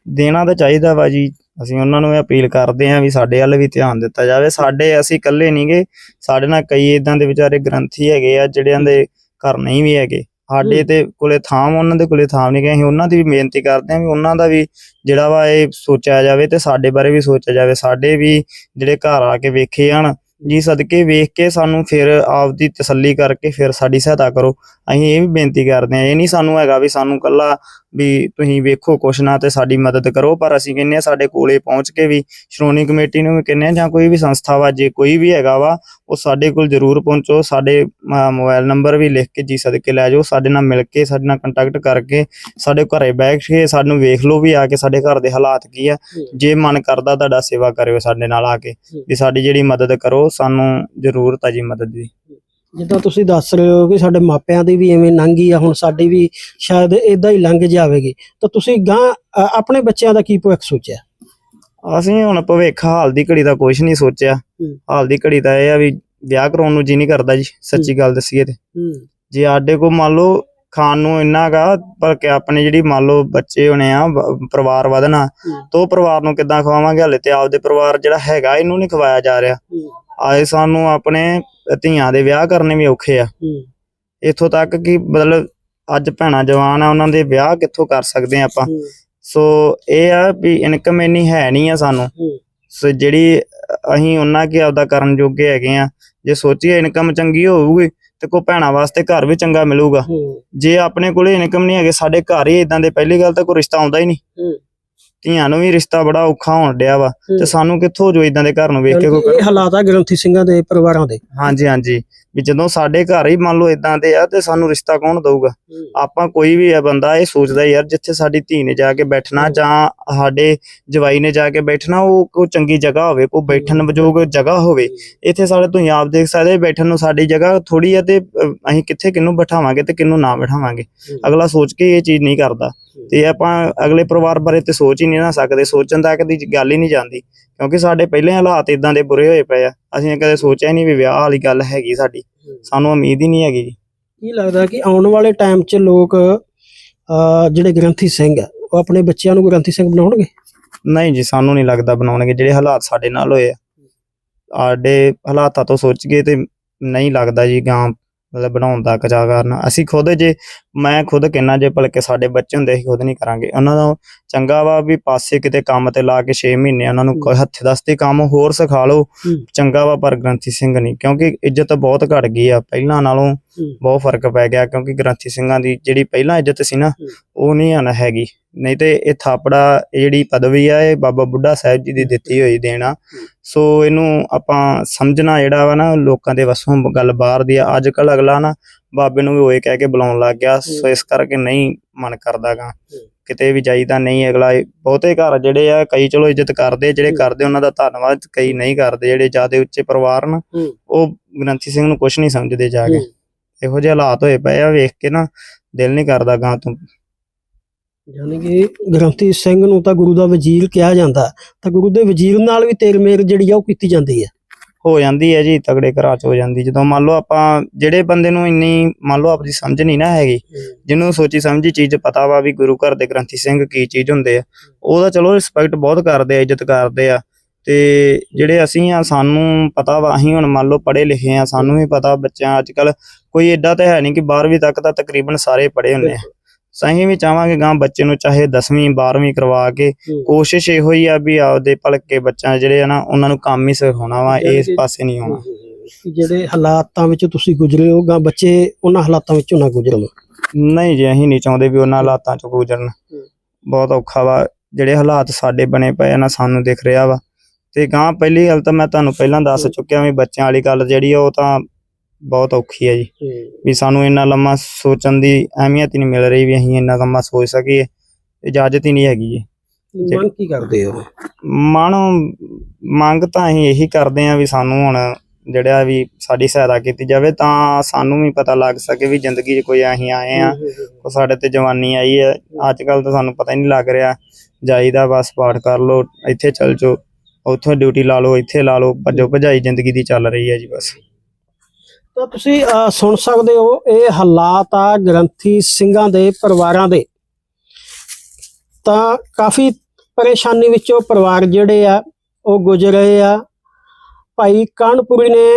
ਦੇਣਾ ਤਾਂ ਚਾਹੀਦਾ ਵਾ ਜੀ। ਅਸੀਂ ਉਹਨਾਂ ਨੂੰ ਇਹ ਅਪੀਲ ਕਰਦੇ ਹਾਂ ਵੀ ਸਾਡੇ ਵੱਲ ਵੀ ਧਿਆਨ ਦਿੱਤਾ ਜਾਵੇ। ਸਾਡੇ ਅਸੀਂ ਇਕੱਲੇ ਨਹੀਂਗੇ ਸਾਡੇ ਨਾਲ ਕਈ ਇਦਾਂ ਦੇ ਵਿਚਾਰੇ ਗ੍ਰੰਥੀ ਹੈਗੇ ਆ ਜਿਹੜਿਆਂ ਦੇ ਘਰ ਨਹੀਂ ਵੀ ਹੈਗੇ। ਸਾਡੇ। ਤੇ ਕੋਲੇ ਥਾਂ ਉਹਨਾਂ ਦੇ ਕੋਲੇ ਥਾਂ ਨਹੀਂ ਗਏ ਅਸੀਂ ਉਹਨਾਂ ਦੀ ਵੀ ਬੇਨਤੀ ਕਰਦੇ ਹਾਂ ਵੀ ਉਹਨਾਂ ਦਾ ਵੀ ਜਿਹੜਾ ਵਾ ਇਹ ਸੋਚਿਆ ਜਾਵੇ ਤੇ ਸਾਡੇ ਬਾਰੇ ਵੀ ਸੋਚਿਆ ਜਾਵੇ। ਸਾਡੇ ਵੀ ਜਿਹੜੇ ਘਰ ਆ ਕੇ ਵੇਖੇ ਹਨ ਜੀ ਸਦਕੇ ਵੇਖ ਕੇ ਸਾਨੂੰ ਫਿਰ ਆਪਦੀ ਤਸੱਲੀ ਕਰਕੇ ਫਿਰ ਸਾਡੀ ਸਹਾਇਤਾ ਕਰੋ। ਅਸੀਂ ਇਹ ਵੀ ਬੇਨਤੀ ਕਰਦੇ ਹਾਂ ਇਹ ਨਹੀਂ ਸਾਨੂੰ ਹੈਗਾ ਵੀ ਸਾਨੂੰ ਕੱਲਾ ਵੀ ਤੁਸੀਂ ਵੇਖੋ ਕੁਛ ਨਾ ਤੇ ਸਾਡੀ ਮਦਦ ਕਰੋ ਪਰ ਅਸੀਂ ਕਹਿੰਨੇ ਆ ਸਾਡੇ ਕੋਲੇ ਪਹੁੰਚ ਕੇ ਵੀ ਸ਼੍ਰੋਮਣੀ ਕਮੇਟੀ ਨੂੰ ਵੀ ਕਹਿੰਨੇ ਆ ਜਾਂ ਕੋਈ ਵੀ ਸੰਸਥਾ ਵਾ ਜੇ ਕੋਈ ਵੀ ਹੈਗਾ ਵਾ ਉਹ ਸਾਡੇ ਕੋਲ ਜ਼ਰੂਰ ਪਹੁੰਚੋ ਸਾਡੇ ਮੋਬਾਈਲ ਨੰਬਰ ਵੀ ਲਿਖ ਕੇ ਜੀ ਸਦਕੇ ਲੈ ਜਾਓ ਸਾਡੇ ਨਾਲ ਮਿਲ ਕੇ ਸਾਡੇ ਨਾਲ ਕੰਟੈਕਟ ਕਰਕੇ ਸਾਡੇ ਘਰੇ ਬੈਠ ਕੇ ਸਾਨੂੰ ਵੇਖ ਲਓ ਵੀ ਆ ਕੇ ਸਾਡੇ ਘਰ ਦੇ ਹਾਲਾਤ ਕੀ ਆ। ਜੇ। ਮਨ ਕਰਦਾ ਤੁਹਾਡਾ ਸੇਵਾ ਕਰਿਓ ਸਾਡੇ ਨਾਲ ਆ ਕੇ ਵੀ ਸਾਡੀ ਜਿਹੜੀ ਮਦਦ ਕਰੋ ਸਾਨੂੰ ਜ਼ਰੂਰਤ ਆ ਜੀ ਮਦਦ ਦੀ। ਜਿੱਦਾਂ ਤੁਸੀਂ ਦੱਸ ਰਹੇ ਹੋ ਕਿ ਸਾਡੇ ਮਾਪਿਆਂ ਦੀ ਵੀ ਐਵੇਂ ਲੰਘੀ ਆ ਹੁਣ ਸਾਡੀ ਵੀ ਸ਼ਾਇਦ ਇਦਾਂ ਹੀ ਲੰਘ ਜਾਵੇਗੀ। ਤਾਂ ਤੁਸੀਂ ਗਾਂ ਆਪਣੇ ਬੱਚਿਆਂ ਦਾ ਕੀ ਭਵਿੱਖ ਸੋਚਿਆ? ਅਸੀਂ ਹੁਣ ਭਵਿੱਖ ਹਾਲ ਦੀ ਘੜੀ ਦਾ ਕੁਝ ਨਹੀਂ ਸੋਚਿਆ। ਹਾਲ ਦੀ ਘੜੀ ਦਾ ਇਹ ਆ ਵੀ ਵਿਆਹ ਕਰਾਉਣ ਨੂੰ ਜੀ ਨਹੀਂ ਕਰਦਾ ਜੀ ਸੱਚੀ ਗੱਲ ਦੱਸੀਏ ਤੇ। ਜੇ ਸਾਡੇ ਕੋਲ ਮੰਨ ਲਓ ਖਾਣ ਨੂੰ ਇੰਨਾ ਗਾ ਪਰ ਕਿ ਆਪਣੇ ਜਿਹੜੀ ਮੰਨ ਲਓ ਬੱਚੇ ਹੋਣੇ ਆ ਪਰਿਵਾਰ ਵਧਣਾ ਤਾਂ ਪਰਿਵਾਰ ਨੂੰ ਕਿੱਦਾਂ ਖਵਾਵਾਂਗੇ? ਹਲੇ ਤੇ ਆਪਦੇ ਪਰਿਵਾਰ ਜਿਹੜਾ ਹੈਗਾ ਇਹਨੂੰ ਨਹੀਂ ਖਵਾਇਆ ਜਾ ਰਿਹਾ। ਆਏ ਸਾਨੂੰ ਆਪਣੇ ਧੀਆਂ ਦੇ ਵਿਆਹ ਕਰਨੇ ਵੀ ਔਖੇ ਆ। ਇੱਥੋਂ ਤੱਕ ਕਿ ਮਤਲਬ ਅੱਜ ਭੈਣਾਂ ਜਵਾਨ ਆ ਉਹਨਾਂ ਦੇ ਵਿਆਹ ਕਿੱਥੋਂ ਕਰ ਸਕਦੇ ਆ ਆਪਾਂ। ਸੋ ਇਹ ਆ ਵੀ ਇਨਕਮ ਇੰਨੀ ਹੈ ਨਹੀਂ ਆ ਸਾਨੂੰ। ਸੋ ਜਿਹੜੀ ਅਸੀਂ ਉਹਨਾਂ ਕੀ ਆਪਦਾ ਕਰਨ ਜੋਗੇ ਹੈਗੇ ਆ ਜੇ ਸੋਚੀਏ ਇਨਕਮ ਚੰਗੀ ਹੋਊਗੀ ਤੇ ਕੋ ਭੈਣਾਂ ਵਾਸਤੇ ਘਰ ਵੀ ਚੰਗਾ ਮਿਲੂਗਾ। ਜੇ ਆਪਣੇ ਕੋਲੇ ਇਨਕਮ ਨਹੀਂ ਹੈਗੇ ਸਾਡੇ ਘਰ ਹੀ ਇਦਾਂ ਦੇ ਪਹਿਲੀ ਗੱਲ ਤਾਂ ਕੋਈ ਰਿਸ਼ਤਾ ਆਉਂਦਾ ਹੀ ਨਹੀਂ। ਧੀਆਂ ਨੂੰ ਵੀ ਰਿਸ਼ਤਾ ਬੜਾ ਔਖਾ ਹੋਣ ਡਿਆ ਵਾ ਤੇ ਸਾਨੂੰ ਕਿੱਥੋਂ ਜੋ ਇਦਾਂ ਦੇ ਘਰ ਨੂੰ ਵੇਖ ਕੇ ਕੋਈ ਇਹ ਹਾਲਾਤ ਆ ਗ੍ਰੰਥੀ ਸਿੰਘਾਂ ਦੇ ਪਰਿਵਾਰਾਂ ਦੇ। ਹਾਂਜੀ ਹਾਂਜੀ। ਵੀ ਜਦੋਂ ਸਾਡੇ ਘਰ ਹੀ ਮੰਨ ਲਓ ਇਦਾਂ ਦੇ ਆ ਤੇ ਸਾਨੂੰ ਰਿਸ਼ਤਾ ਕੌਣ ਦਊਗਾ? ਆਪਾਂ ਕੋਈ ਵੀ ਆ ਬੰਦਾ ਇਹ ਸੋਚਦਾ ਯਾਰ ਜਿੱਥੇ ਸਾਡੀ ਧੀ ਨੇ ਜਾ ਕੇ ਬੈਠਣਾ ਜਾਂ ਸਾਡੇ ਜਵਾਈ ਨੇ ਜਾ ਕੇ ਬੈਠਣਾ ਉਹ ਕੋਈ ਚੰਗੀ ਜਗ੍ਹਾ ਹੋਵੇ ਕੋਈ ਬੈਠਣ ਵਜੋਗ ਜਗ੍ਹਾ ਹੋਵੇ ਇੱਥੇ ਸਾਡੇ ਤੁਸੀਂ ਆਪ ਦੇਖ ਸਕਦੇ ਬੈਠਣ ਨੂੰ ਸਾਡੀ ਜਗ੍ਹਾ ਥੋੜੀ ਆ ਤੇ ਅਸੀਂ ਕਿੱਥੇ ਕਿਹਨੂੰ ਬਿਠਾਵਾਂਗੇ ਤੇ ਕਿਹਨੂੰ ਨਾ ਬਿਠਾਵਾਂਗੇ। ਅਗਲਾ ਸੋਚ ਕੇ ਇਹ ਚੀਜ਼ ਨਹੀਂ ਕਰਦਾ। ਤੇ ਆਪਾਂ ਅਗਲੇ ਪਰਿਵਾਰ ਬਾਰੇ ਤੇ ਸੋਚ ਹੀ ਨਹੀਂ ਨਾ ਸਕਦੇ ਸੋਚਣ ਤੱਕ ਦੀ ਗੱਲ ਹੀ ਨਹੀਂ ਜਾਂਦੀ ਕਿਉਂਕਿ ਸਾਡੇ ਪਹਿਲੇ ਹਾਲਾਤ ਇਦਾਂ ਦੇ ਬੁਰੇ ਹੋਏ ਪਏ ਆ ਅਸੀਂ ਕਦੇ ਸੋਚਿਆ ਹੀ ਨਹੀਂ ਵੀ ਵਿਆਹ ਵਾਲੀ ਗੱਲ ਹੈਗੀ ਸਾਡੀ ਸਾਨੂੰ ਉਮੀਦ ਹੀ ਨਹੀਂ ਹੈਗੀ ਕੀ ਲੱਗਦਾ ਕਿ ਆਉਣ ਵਾਲੇ ਟਾਈਮ 'ਚ ਲੋਕ ਜਿਹੜੇ ਗ੍ਰੰਥੀ ਸਿੰਘ ਆ ਉਹ ਆਪਣੇ ਬੱਚਿਆਂ ਨੂੰ ਗ੍ਰੰਥੀ ਸਿੰਘ ਬਣਾਉਣਗੇ? ਨਹੀਂ ਜੀ ਸਾਨੂੰ ਨਹੀਂ ਲੱਗਦਾ ਬਣਾਉਣਗੇ ਜਿਹੜੇ ਹਾਲਾਤ ਸਾਡੇ ਨਾਲ ਹੋਏ ਆ। ਸਾਡੇ ਹਾਲਾਤਾਂ ਤੋਂ ਸੋਚ ਕੇ ਤੇ ਨਹੀਂ ਲੱਗਦਾ ਜੀ ਗਾਂ ਮਤਲਬ ਬਣਾਉਣ ਦਾ ਕਚਾ ਕਰਨਾ। ਅਸੀਂ ਖੁਦ ਜੇ ਮੈਂ ਖੁਦ ਕਹਿੰਨਾ ਜੇ ਭਲਕੇ ਸਾਡੇ ਬੱਚੇ ਹੁੰਦੇ ਅਸੀਂ ਖੁਦ ਨਹੀਂ ਕਰਾਂਗੇ। ਉਹਨਾਂ ਦਾ ਚੰਗਾ ਵਾ ਵੀ ਪਾਸੇ ਕਿਤੇ ਕੰਮ ਤੇ ਲਾ ਕੇ 6 ਮਹੀਨੇ ਉਹਨਾਂ ਨੂੰ ਕੋਈ ਹੱਥ ਦਸਤੇ ਕੰਮ ਹੋਰ ਸਿਖਾ ਲਓ। ਚੰਗਾ ਵਾ ਪਰ ਗ੍ਰੰਥੀ ਸਿੰਘ ਨਹੀਂ ਕਿਉਂਕਿ ਇੱਜ਼ਤ ਬਹੁਤ ਘਟ ਗਈ ਆ। ਪਹਿਲਾਂ ਨਾਲੋਂ ਬਹੁਤ ਫ਼ਰਕ ਪੈ ਗਿਆ ਕਿਉਂਕਿ ਗ੍ਰੰਥੀ ਸਿੰਘਾਂ ਦੀ ਜਿਹੜੀ ਪਹਿਲਾਂ ਇੱਜ਼ਤ ਸੀ ਨਾ। ਉਹ ਨਹੀਂ ਹਨ ਹੈਗੀ। ਨਹੀਂ ਤੇ ਇਹ ਥਾਪੜਾ ਜਿਹੜੀ ਪਦਵੀ ਆ ਇਹ ਬਾਬਾ ਬੁੱਢਾ ਸਾਹਿਬ ਜੀ ਦੀ ਦਿੱਤੀ ਹੋਈ ਦੇਣਾ ਸੋ ਇਹਨੂੰ ਆਪਾਂ ਸਮਝਣਾ ਜਿਹੜਾ ਵਾ ਨਾ ਲੋਕਾਂ ਦੇ ਵਸੋਂ ਗੱਲ ਬਾਹਰ ਦੀ ਆ। ਅੱਜ ਕੱਲ ਅਗਲਾ ਨਾ ਬਾਬੇ ਨੂੰ ਵੀ ਹੋਏ ਕਹਿ ਕੇ ਬੁਲਾਉਣ ਲੱਗ ਗਿਆ। ਸੋ ਇਸ ਕਰਕੇ ਨਹੀਂ ਮਨ ਕਰਦਾਗਾ। ਕਿਤੇ ਵੀ ਜਾਈਦਾ ਨਹੀਂ ਅਗਲਾ ਬਹੁਤੇ ਘਰ ਜਿਹੜੇ ਆ ਕਈ ਚਲੋ ਇੱਜ਼ਤ ਕਰਦੇ ਜਿਹੜੇ। ਕਰਦੇ ਉਹਨਾਂ ਦਾ ਧੰਨਵਾਦ ਕਈ ਨਹੀਂ ਕਰਦੇ। ਜਿਹੜੇ ਜ਼ਿਆਦਾ ਉੱਚੇ ਪਰਿਵਾਰ ਨਾ। ਉਹ ਗ੍ਰੰਥੀ ਸਿੰਘ ਨੂੰ ਕੁਝ ਨਹੀਂ ਸਮਝਦੇ ਜਾ ਕੇ। ਇਹੋ ਜਿਹੇ ਹਾਲਾਤ ਹੋਏ ਪਏ ਆ ਵੇਖ ਕੇ ਨਾ ਦਿਲ ਨਹੀਂ ਕਰਦਾ ਗਾਂ ਤੋਂ। ਯਾਨੀ ਕਿ ਗ੍ਰੰਥੀ ਸਿੰਘ ਨੂੰ ਤਾਂ ਗੁਰੂ ਦਾ ਵਜ਼ੀਰ ਕਿਹਾ ਜਾਂਦਾ ਤਾਂ ਗੁਰੂ ਦੇ ਵਜ਼ੀਰ ਨਾਲ ਵੀ ਤੇਰ ਮੇਰ ਜਿਹੜੀ ਆ ਉਹ ਕੀਤੀ ਜਾਂਦੀ ਹੈ। ਹੋ ਜਾਂਦੀ ਹੈ ਜੀ ਤਗੜੇ ਘਰਾਂ ਚ ਹੋ ਜਾਂਦੀ। ਜਦੋਂ ਮੰਨ ਲਓ ਆਪਾਂ ਜਿਹੜੇ ਬੰਦੇ ਨੂੰ ਇੰਨੀ ਮੰਨ ਲਓ ਆਪਣੀ ਸਮਝ ਨਹੀਂ ਨਾ ਹੈਗੀ ਜਿਹਨੂੰ ਸੋਚੀ ਸਮਝੀ ਚੀਜ਼ ਪਤਾ ਵਾ ਵੀ ਗੁਰੂ ਘਰ ਦੇ ਗ੍ਰੰਥੀ ਸਿੰਘ ਕੀ ਚੀਜ਼ ਹੁੰਦੇ ਆ ਉਹਦਾ ਚਲੋ ਰਿਸਪੈਕਟ ਬਹੁਤ ਕਰਦੇ ਆ ਇੱਜ਼ਤ ਕਰਦੇ ਆ। ਤੇ ਜਿਹੜੇ ਅਸੀਂ ਆ ਸਾਨੂੰ ਪਤਾ ਵਾ ਅਸੀਂ ਹੁਣ ਮੰਨ ਲਓ ਪੜ੍ਹੇ ਲਿਖੇ ਆ ਸਾਨੂੰ ਵੀ ਪਤਾ ਬੱਚਿਆਂ ਅੱਜ ਕੱਲ ਕੋਈ ਏਡਾ ਤਾਂ ਹੈ ਨਹੀਂ ਕਿ 12ਵੀਂ ਤੱਕ ਤਾਂ ਤਕਰੀਬਨ ਸਾਰੇ ਪੜ੍ਹੇ ਹੁੰਦੇ ਆ। ਸਹੀਂ ਵੀ ਚਾਹਾਂਗੇ ਗਾਂ ਬੱਚੇ ਨੂੰ ਚਾਹੇ 10ਵੀਂ 12ਵੀਂ ਕਰਵਾ ਕੇ। ਕੋਸ਼ਿਸ਼ ਇਹੋ ਹੀ ਆ ਵੀ ਆਪਦੇ ਭਲਕੇ ਬੱਚਾ ਜਿਹੜੇ ਆ ਨਾ ਉਹਨਾਂ ਨੂੰ ਕੰਮ ਹੀ ਸਿਖਾਉਣਾ ਵਾ ਇਸ ਪਾਸੇ ਨਹੀਂ ਆਉਣਾ। ਜਿਹੜੇ ਹਾਲਾਤਾਂ ਵਿੱਚ ਤੁਸੀਂ ਗੁਜ਼ਰੇ ਹੋ ਗਾ ਬੱਚੇ ਉਹਨਾਂ ਹਾਲਾਤਾਂ ਵਿੱਚੋਂ ਨਾ ਗੁਜ਼ਰਨ ਨਹੀਂ ਜੀ ਅਸੀਂ ਨਹੀਂ ਚਾਹੁੰਦੇ ਵੀ ਉਹਨਾਂ ਹਾਲਾਤਾਂ ਚੋਂ ਗੁਜ਼ਰਨ। ਬਹੁਤ ਔਖਾ ਵਾ ਜਿਹੜੇ ਹਾਲਾਤ ਸਾਡੇ ਬਣੇ ਪਏ ਆ ਨਾ ਸਾਨੂੰ ਦਿਖ ਰਿਹਾ ਵਾ। ਤੇ ਗਾਂ ਪਹਿਲੀ ਗੱਲ ਤਾਂ ਮੈਂ ਤੁਹਾਨੂੰ ਪਹਿਲਾਂ ਦੱਸ। ਚੁੱਕਿਆ ਵੀ ਬੱਚਿਆਂ ਵਾਲੀ ਗੱਲ ਜਿਹੜੀ ਉਹ ਤਾਂ ਬਹੁਤ ਔਖੀ ਹੈ ਜੀ। ਵੀ ਸਾਨੂੰ ਇੰਨਾ ਲੰਮਾ ਸੋਚਣ ਦੀ ਅਹਿਮੀਅਤ ਹੀ ਨਹੀਂ ਮਿਲ ਰਹੀ ਵੀ ਅਸੀਂ ਇੰਨਾ ਲੰਮਾ ਸੋਚ ਸਕੀਏ ਇਜਾਜ਼ਤ ਹੀ ਨਹੀਂ ਹੈਗੀ ਜੀ। ਮਨ ਕੀ ਕਰਦੇ ਹੋ? ਮਨ ਮੰਗ ਤਾਂ ਅਸੀਂ ਇਹੀ ਕਰਦੇ ਆ ਵੀ ਸਾਨੂੰ ਹੁਣ ਜਿਹੜਾ ਵੀ ਸਾਡੀ ਸਹਾਇਤਾ ਕੀਤੀ ਜਾਵੇ ਤਾਂ ਸਾਨੂੰ ਵੀ ਪਤਾ ਲੱਗ ਸਕੇ ਵੀ ਜ਼ਿੰਦਗੀ 'ਚ ਕੋਈ ਅਸੀਂ ਆਏ ਆ ਉਹ ਸਾਡੇ ਤੇ ਜਵਾਨੀ ਆਈ ਹੈ। ਅੱਜ ਕੱਲ ਤਾਂ ਸਾਨੂੰ ਪਤਾ ਹੀ ਨਹੀਂ ਲੱਗ ਰਿਹਾ। ਜਾਈਦਾ ਬਸ ਪਾਠ ਕਰ ਲਓ ਇੱਥੇ ਚੱਲ ਜਾਓ। ਉੱਥੋਂ ਡਿਊਟੀ ਲਾ ਲਓ ਇੱਥੇ ਲਾ ਲਓ ਭੱਜੋ ਭਜਾਈ ਜ਼ਿੰਦਗੀ ਦੀ ਚੱਲ ਰਹੀ ਹੈ ਜੀ ਬਸ। ਤਾਂ ਤੁਸੀਂ ਸੁਣ ਸਕਦੇ ਹੋ ਇਹ ਹਾਲਾਤ ਆ ਗ੍ਰੰਥੀ ਸਿੰਘਾਂ ਦੇ ਪਰਿਵਾਰਾਂ ਦੇ। ਤਾਂ ਕਾਫੀ ਪਰੇਸ਼ਾਨੀ ਵਿੱਚੋਂ ਪਰਿਵਾਰ ਜਿਹੜੇ ਆ ਉਹ ਗੁਜ਼ਰ ਰਹੇ ਆ। ਭਾਈ ਕਾਨਪੁਰੀ ਨੇ